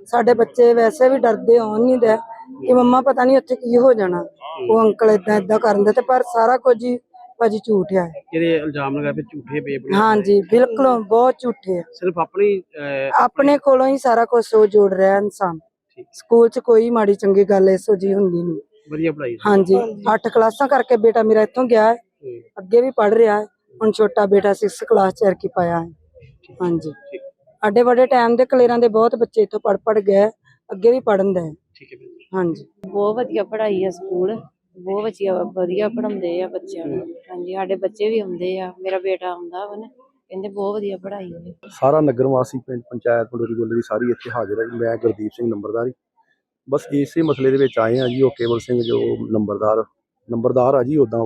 ਸਾਡੇ ਬੱਚੇ ਵੈਸੇ ਵੀ ਡਰਦੇ ਆਉਣ ਨਹੀਂ ਦੇ ਕਿ ਮੰਮਾ ਪਤਾ ਨਹੀਂ ਉੱਥੇ ਕੀ ਹੋ ਜਾਣਾ। ਉਹ ਅੰਕਲ ਇਦਾਂ ਇਦਾਂ ਕਰਨ ਦੇ ਤੇ ਪਰ ਸਾਰਾ ਕੁਝ ਹੀ ਭਾਜੀ ਝੂਠ ਆ। ਜਿਹੜੇ ਇਲਜ਼ਾਮ ਲਗਾ ਰਹੇ ਝੂਠੇ ਬੇਬੁਨਿਆਦ ਹਾਂਜੀ ਬਿਲਕੁਲ ਬਹੁਤ ਝੂਠੇ ਆ। ਸਿਰਫ ਆਪਣੀ ਆਪਣੇ ਕੋਲੋਂ ਹੀ ਸਾਰਾ ਕੁਝ ਸੋ ਜੋੜ ਰਿਹਾ ਇਨਸਾਨ। ਸਕੂਲ 'ਚ ਕੋਈ ਮਾੜੀ ਚੰਗੀ ਗੱਲ ਐਸੋ ਜੀ ਹੁੰਦੀ ਨਹੀਂ। ਵਧੀਆ ਪੜ੍ਹਾਈ ਹਾਂਜੀ 8 ਕਲਾਸਾਂ ਕਰਕੇ ਬੇਟਾ ਮੇਰਾ ਇੱਥੋਂ ਗਿਆ ਹੈ। ਅੱਗੇ ਵੀ ਪੜ ਰਿਹਾ ਹੈ। ਹੁਣ ਛੋਟਾ ਬੇਟਾ 6th ਕਲਾਸ ਚ ਕੀ ਪਾਇਆ ਹੈ। ਹਾਂਜੀ। ਅੱਡੇ ਵੱਡੇ ਟਾਈਮ ਦੇ ਕਲੇਰਾਂ ਦੇ ਬਹੁਤ ਬੱਚੇ ਇੱਥੋਂ ਪੜ ਪੜ ਗਏ ਅੱਗੇ ਵੀ ਪੜਨ ਦੇ ਠੀਕ ਹੈ। ਜੀ ਹਾਂਜੀ। ਬਹੁਤ ਵਧੀਆ ਪੜ੍ਹਾਈ ਆ ਸਕੂਲ। ਬਹੁਤ ਵਧੀਆ ਵਧੀਆ ਪੜਾਉਂਦੇ ਆ ਬੱਚਿਆਂ ਨੂੰ। ਹਾਂਜੀ ਸਾਡੇ ਬੱਚੇ ਵੀ ਆਉਂਦੇ ਆ ਮੇਰਾ ਬੇਟਾ ਆਉਂਦਾ ਵਾ ਨਾ ਕਹਿੰਦੇ ਬਹੁਤ ਵਧੀਆ ਪੜ੍ਹਾਈ ਹੈ ਸਾਰਾ ਨਗਰ ਵਾਸੀ ਪਿੰਡ ਪੰਚਾਇਤ ਪੰਡੋਰੀ ਗੋਲੇ ਦੀ ਸਾਰੀ ਇੱਥੇ ਹਾਜ਼ਰ ਹੈ ਜੀ। ਮੈਂ ਗੁਰਦੀਪ ਸਿੰਘ ਨੰਬਰਦਾਰੀ। ਬਸ ਇਸੇ ਮਸਲੇ ਦੇ ਵਿੱਚ ਆਏ ਆ ਜੀ ਉਹ ਕੇਵਲ ਸਿੰਘ ਜੋ ਨੰਬਰਦਾਰ ਨੰਬਰਦਾਰ ਆ ਜੀ ਉਦਾਂ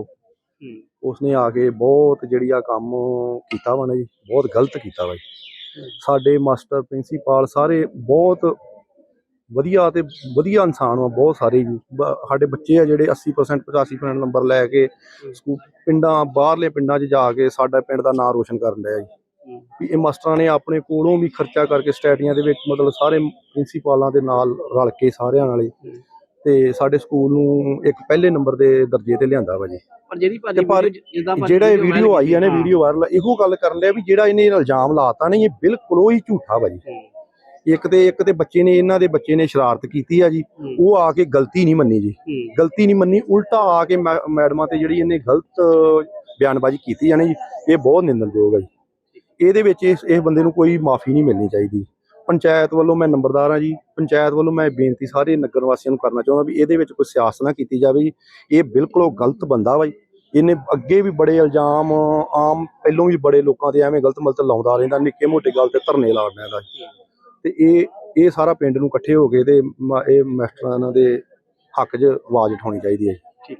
ਉਸਨੇ ਆ ਕੇ ਬਹੁਤ ਜਿਹੜੀ ਆ ਕੰਮ ਕੀਤਾ ਵਾ ਨਾ ਜੀ ਬਹੁਤ ਗਲਤ ਕੀਤਾ ਵਾ ਜੀ। ਸਾਡੇ ਮਾਸਟਰ ਪ੍ਰਿੰਸੀਪਲ ਸਾਰੇ ਬਹੁਤ ਵਧੀਆ ਤੇ ਵਧੀਆ ਇਨਸਾਨ ਵਾ ਬਹੁਤ ਸਾਰੇ ਜੀ। ਸਾਡੇ ਬੱਚੇ ਆ ਜਿਹੜੇ 80% 85% ਨੰਬਰ ਲੈ ਕੇ ਸਕੂ ਪਿੰਡਾਂ ਬਾਹਰਲੇ ਪਿੰਡਾਂ 'ਚ ਜਾ ਕੇ ਸਾਡਾ ਪਿੰਡ ਦਾ ਨਾਂ ਰੋਸ਼ਨ ਕਰਨ ਡਿਆ ਜੀ। ਵੀ ਇਹ ਮਾਸਟਰਾਂ ਨੇ ਆਪਣੇ ਕੋਲੋਂ ਵੀ ਖਰਚਾ ਕਰਕੇ ਸਟੈਡੀਆਂ ਦੇ ਵਿੱਚ ਮਤਲਬ ਸਾਰੇ ਪ੍ਰਿੰਸੀਪਲਾਂ ਦੇ ਨਾਲ ਰਲ ਕੇ ਸਾਰਿਆਂ ਨਾਲ ਤੇ ਸਾਡੇ ਸਕੂਲ ਨੂੰ ਇੱਕ ਪਹਿਲੇ ਨੰਬਰ ਦੇ ਦਰਜੇ ਤੇ ਲਿਆਂਦਾ ਵਾ ਜੀ। ਪਰ ਜਿਹੜੀ ਭਾਜੀ ਜਿਹੜਾ ਇਹ ਵੀਡੀਓ ਆਈ ਆ ਨੇ। ਵੀਡੀਓ ਵਾਇਰਲ ਇਹੋ ਗੱਲ ਕਰਨ ਲਿਆ ਵੀ ਜਿਹੜਾ ਇਹਨੇ ਇਲਜ਼ਾਮ ਲਾਤਾ ਨੇ ਇਹ ਬਿਲਕੁਲ ਹੀ ਝੂਠਾ ਵਾ ਜੀ। ਇੱਕ ਤੇ ਇੱਕ ਤੇ ਬੱਚੇ ਨੇ ਇਹਨਾਂ ਦੇ ਬੱਚੇ ਨੇ ਸ਼ਰਾਰਤ ਕੀਤੀ ਆ ਜੀ। ਉਹ ਆ ਕੇ ਗਲਤੀ ਨਹੀਂ ਮੰਨੀ ਜੀ। ਗਲਤੀ ਨਹੀਂ ਮੰਨੀ ਉਲਟਾ ਆ ਕੇ ਮੈਡਮਾਂ ਤੇ ਜਿਹੜੀ ਇਹਨੇ ਗਲਤ ਬਿਆਨਬਾਜ਼ੀ ਕੀਤੀ ਨੇ ਜੀ ਇਹ ਬਹੁਤ ਨਿੰਦਣਯੋਗ ਹੈ ਜੀ। ਇਹਦੇ ਵਿੱਚ ਇਸ ਇਸ ਬੰਦੇ ਨੂੰ ਕੋਈ ਮਾਫੀ ਨਹੀਂ ਮਿਲਣੀ ਚਾਹੀਦੀ। ਪੰਚਾਇਤ ਵੱਲੋਂ ਮੈਂ ਨੰਬਰਦਾਰ ਆ ਜੀ। ਪੰਚਾਇਤ ਵੱਲੋਂ ਮੈਂ ਬੇਨਤੀ ਸਾਰੇ ਨਗਰ ਵਾਸੀਆਂ ਨੂੰ ਕਰਨਾ ਚਾਹੁੰਦਾ ਵੀ ਇਹਦੇ ਵਿੱਚ ਕੋਈ ਸਿਆਸਤ ਨਾ ਕੀਤੀ ਜਾਵੇ ਜੀ। ਇਹ ਬਿਲਕੁਲ ਉਹ ਗਲਤ ਬੰਦਾ ਵਾ ਜੀ। ਇਹਨੇ ਅੱਗੇ ਵੀ ਬੜੇ ਇਲਜ਼ਾਮ ਆਮ ਪਹਿਲੋਂ ਵੀ ਬੜੇ ਲੋਕਾਂ ਤੇ ਐਵੇਂ ਗਲਤ ਮਲਤ ਲਾਉਂਦਾ ਰਹਿੰਦਾ ਨਿੱਕੇ ਮੋਟੇ ਗੱਲ ਤੇ ਧਰਨੇ ਲਾ ਦਿੰਦਾ ਜੀ। ਤੇ ਇਹ ਇਹ ਸਾਰਾ ਪਿੰਡ ਨੂੰ ਇਕੱਠੇ ਹੋ ਕੇ ਤੇ ਮ- ਇਹ ਮਾਸਟਰਾਂ ਦੇ ਹੱਕ 'ਚ ਆਵਾਜ਼ ਉਠਾਉਣੀ ਚਾਹੀਦੀ ਹੈ ਜੀ।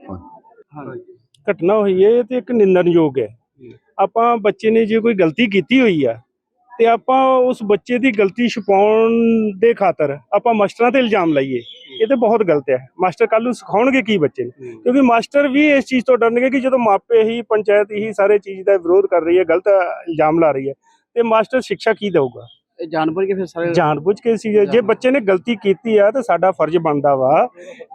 ਘਟਨਾ ਹੋਈ ਹੈ ਇਹ ਤੇ ਇੱਕ ਨਿੰਦਣਯੋਗ ਹੈ। ਆਪਾਂ ਬੱਚੇ ਨੇ ਜੇ ਕੋਈ ਗਲਤੀ ਕੀਤੀ ਹੋਈ ਆ ਤੇ ਆਪਾਂ ਉਸ ਬੱਚੇ ਦੀ ਗਲਤੀ ਛੁਪਾਉਣ ਦੇ ਖਾਤਰ ਆਪਾਂ ਮਾਸਟਰਾਂ ਤੇ ਇਲਜ਼ਾਮ ਲਾਈਏ। ਇਹ ਤੇ ਬਹੁਤ ਗਲਤ ਹੈ। ਮਾਸਟਰ ਕੱਲ ਨੂੰ ਸਿਖਾਉਣਗੇ ਕੀ ਬੱਚੇ ਨੂੰ? ਕਿਉਂਕਿ ਮਾਸਟਰ ਵੀ ਇਸ ਚੀਜ਼ ਤੋਂ ਡਰਨਗੇ ਕਿ ਜਦੋਂ ਮਾਪੇ ਹੀ ਪੰਚਾਇਤ ਹੀ ਸਾਰੇ ਚੀਜ਼ ਦਾ ਵਿਰੋਧ ਕਰ ਰਹੀ ਹੈ ਗਲਤ ਇਲਜ਼ਾਮ ਲਾ ਰਹੀ ਹੈ ਤੇ ਮਾਸਟਰ ਸਿੱਖਿਆ ਕੀ ਦੇਊਗਾ? ਜਾਣਬੁੱਝ ਕੇ ਫਿਰ ਸਾਰੇ ਜਾਣਬੁੱਝ ਕੇ ਸੀ ਜੇ ਬੱਚੇ ਨੇ ਗਲਤੀ ਕੀਤੀ ਆ ਤਾਂ ਸਾਡਾ ਫਰਜ਼ ਬਣਦਾ ਵਾ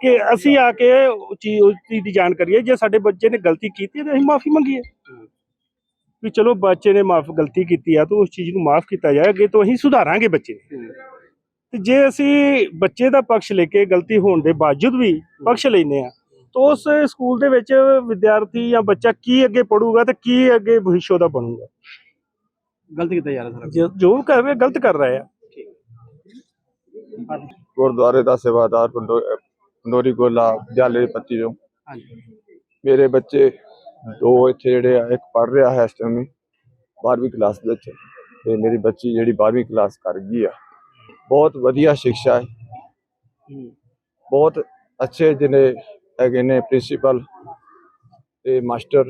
ਕਿ ਅਸੀਂ ਆ ਕੇ ਉਸ ਚੀਜ਼ ਦੀ ਜਾਣ ਕਰੀਏ ਜੇ ਸਾਡੇ ਬੱਚੇ ਨੇ ਗਲਤੀ ਕੀਤੀ ਤਾਂ ਅਸੀਂ ਮਾਫੀ ਮੰਗੀਏ। ਵੀ ਚਲੋ ਬੱਚੇ ਨੇ ਮਾਫ ਗਲਤੀ ਕੀਤੀ ਆ ਤਾਂ ਉਸ ਚੀਜ਼ ਨੂੰ ਮਾਫ ਕੀਤਾ ਜਾਏ। ਅੱਗੇ ਤੋਂ ਅਸੀਂ ਸੁਧਾਰਾਂਗੇ ਬੱਚੇ। ਤੇ ਜੇ ਅਸੀਂ ਬੱਚੇ ਦਾ ਪਕਸ਼ ਲੈ ਕੇ ਗਲਤੀ ਹੋਣ ਦੇ ਬਾਵਜੂਦ ਵੀ ਪਕਸ਼ ਲੈਨੇ ਆ ਤਾਂ ਉਸ ਸਕੂਲ ਦੇ ਵਿੱਚ ਵਿਦਿਆਰਥੀ ਜਾਂ ਬੱਚਾ ਕੀ ਅੱਗੇ ਪੜੂਗਾ ਤੇ ਕੀ ਅੱਗੇ ਭਵਿੱਖ ਉਹਦਾ ਬਣੂਗਾ? ਗਲਤ ਕੀਤਾ ਜਾ ਰਿਹਾ ਸਾਰਾ ਜੋ- ਜੋ ਵੀ ਕਰ ਰਿਹਾ ਗਲਤ ਕਰ ਰਿਹਾ ਆ। ਗੁਰਦੁਆਰੇ ਦਾ ਸੇਵਾਦਾਰ ਪੰਡੋ- ਪੰਡੋਰੀ ਗੋਲਾ ਜਾਲੇ ਪੱਤੀ ਤੋਂ। ਹਾਂਜੀ। ਮੇਰੇ ਬੱਚੇ ਦੋ ਇੱਥੇ ਜਿਹੜੇ ਆ ਇੱਕ ਪੜ ਰਿਹਾ ਹੈ ਇਸ ਟਾਈਮ 12ਵੀਂ ਕਲਾਸ ਵਿੱਚ। ਤੇ ਮੇਰੀ ਬੱਚੀ ਜਿਹੜੀ 12ਵੀਂ ਕਲਾਸ ਕਰ ਗਈ ਆ। ਬਹੁਤ ਵਧੀਆ ਸਿੱਖਿਆ ਹੈ। ਬਹੁਤ ਅੱਛੇ ਜਿਹਨੇ ਹੈਗੇ ਨੇ ਪ੍ਰਿੰਸੀਪਲ ਤੇ ਮਾਸਟਰ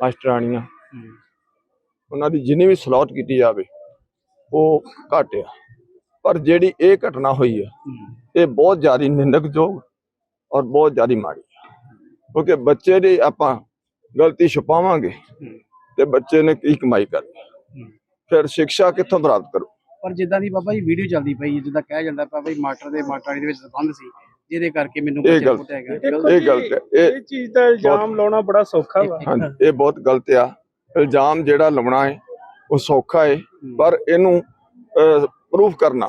ਮਾਸਟਰਾਣੀਆਂ ਉਹਨਾਂ ਦੀ ਜਿੰਨੀ ਵੀ ਸਲਾਹਤ ਕੀਤੀ ਜਾਵੇ ਉਹ ਘੱਟ ਆ। ਪਰ ਜਿਹੜੀ ਇਹ ਘਟਨਾ ਹੋਈ ਹੈ ਇਹ ਬਹੁਤ ਜ਼ਿਆਦਾ ਨਿੰਦਕਯੋਗ ਔਰ ਬਹੁਤ ਜ਼ਿਆਦਾ ਮਾੜੀ ਹੈ ਕਿਉਂਕਿ ਬੱਚੇ ਦੀ ਆਪਾਂ ਗਲਤੀ ਛੁਪਾਵਾਂਗੇ ਤੇ ਬੱਚੇ ਨੇ ਕੀ ਕਮਾਈ ਕਰਨੀ ਫਿਰ ਸਿੱਖਿਆ ਕਿੱਥੋਂ ਪ੍ਰਾਪਤ ਕਰੂ? ਪਰ ਜਿੱਦਾਂ ਦੀ ਬਾਬਾ ਜੀ ਵੀਡੀਓ ਚੱਲਦੀ ਪਈ ਹੈ, ਜਿੱਦਾਂ ਕਿਹਾ ਜਾਂਦਾ ਬਾਬਾ ਜੀ ਮਾਸਟਰ ਦੇ ਮਾਸਟਰੀ ਦੇ ਵਿੱਚ ਸੰਬੰਧ ਸੀ ਜਿਹਦੇ ਕਰਕੇ ਮੈਨੂੰ ਇਹ ਗਲਤ ਇਹ ਗਲਤ ਹੈ। ਇਹ ਇਹ ਚੀਜ਼ ਦਾ ਇਲਜ਼ਾਮ ਲਾਉਣਾ ਬੜਾ ਸੌਖਾ ਵਾ। ਹਾਂਜੀ ਇਹ ਬਹੁਤ ਗਲਤ ਆ। ਇਲਜ਼ਾਮ ਜਿਹੜਾ ਲਾਉਣਾ ਹੈ ਉਹ ਸੌਖਾ ਹੈ। ਪਰ ਇਹਨੂੰ ਪ੍ਰੂਫ ਕਰਨਾ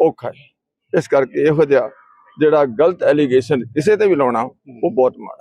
ਔਖਾ ਹੈ ਇਸ ਕਰਕੇ ਇਹੋ ਜਿਹਾ ਜਿਹੜਾ ਗਲਤ ਐਲੀਗੇਸ਼ਨ ਕਿਸੇ ਤੇ ਵੀ ਲਾਉਣਾ ਉਹ ਬਹੁਤ ਮਾੜਾ।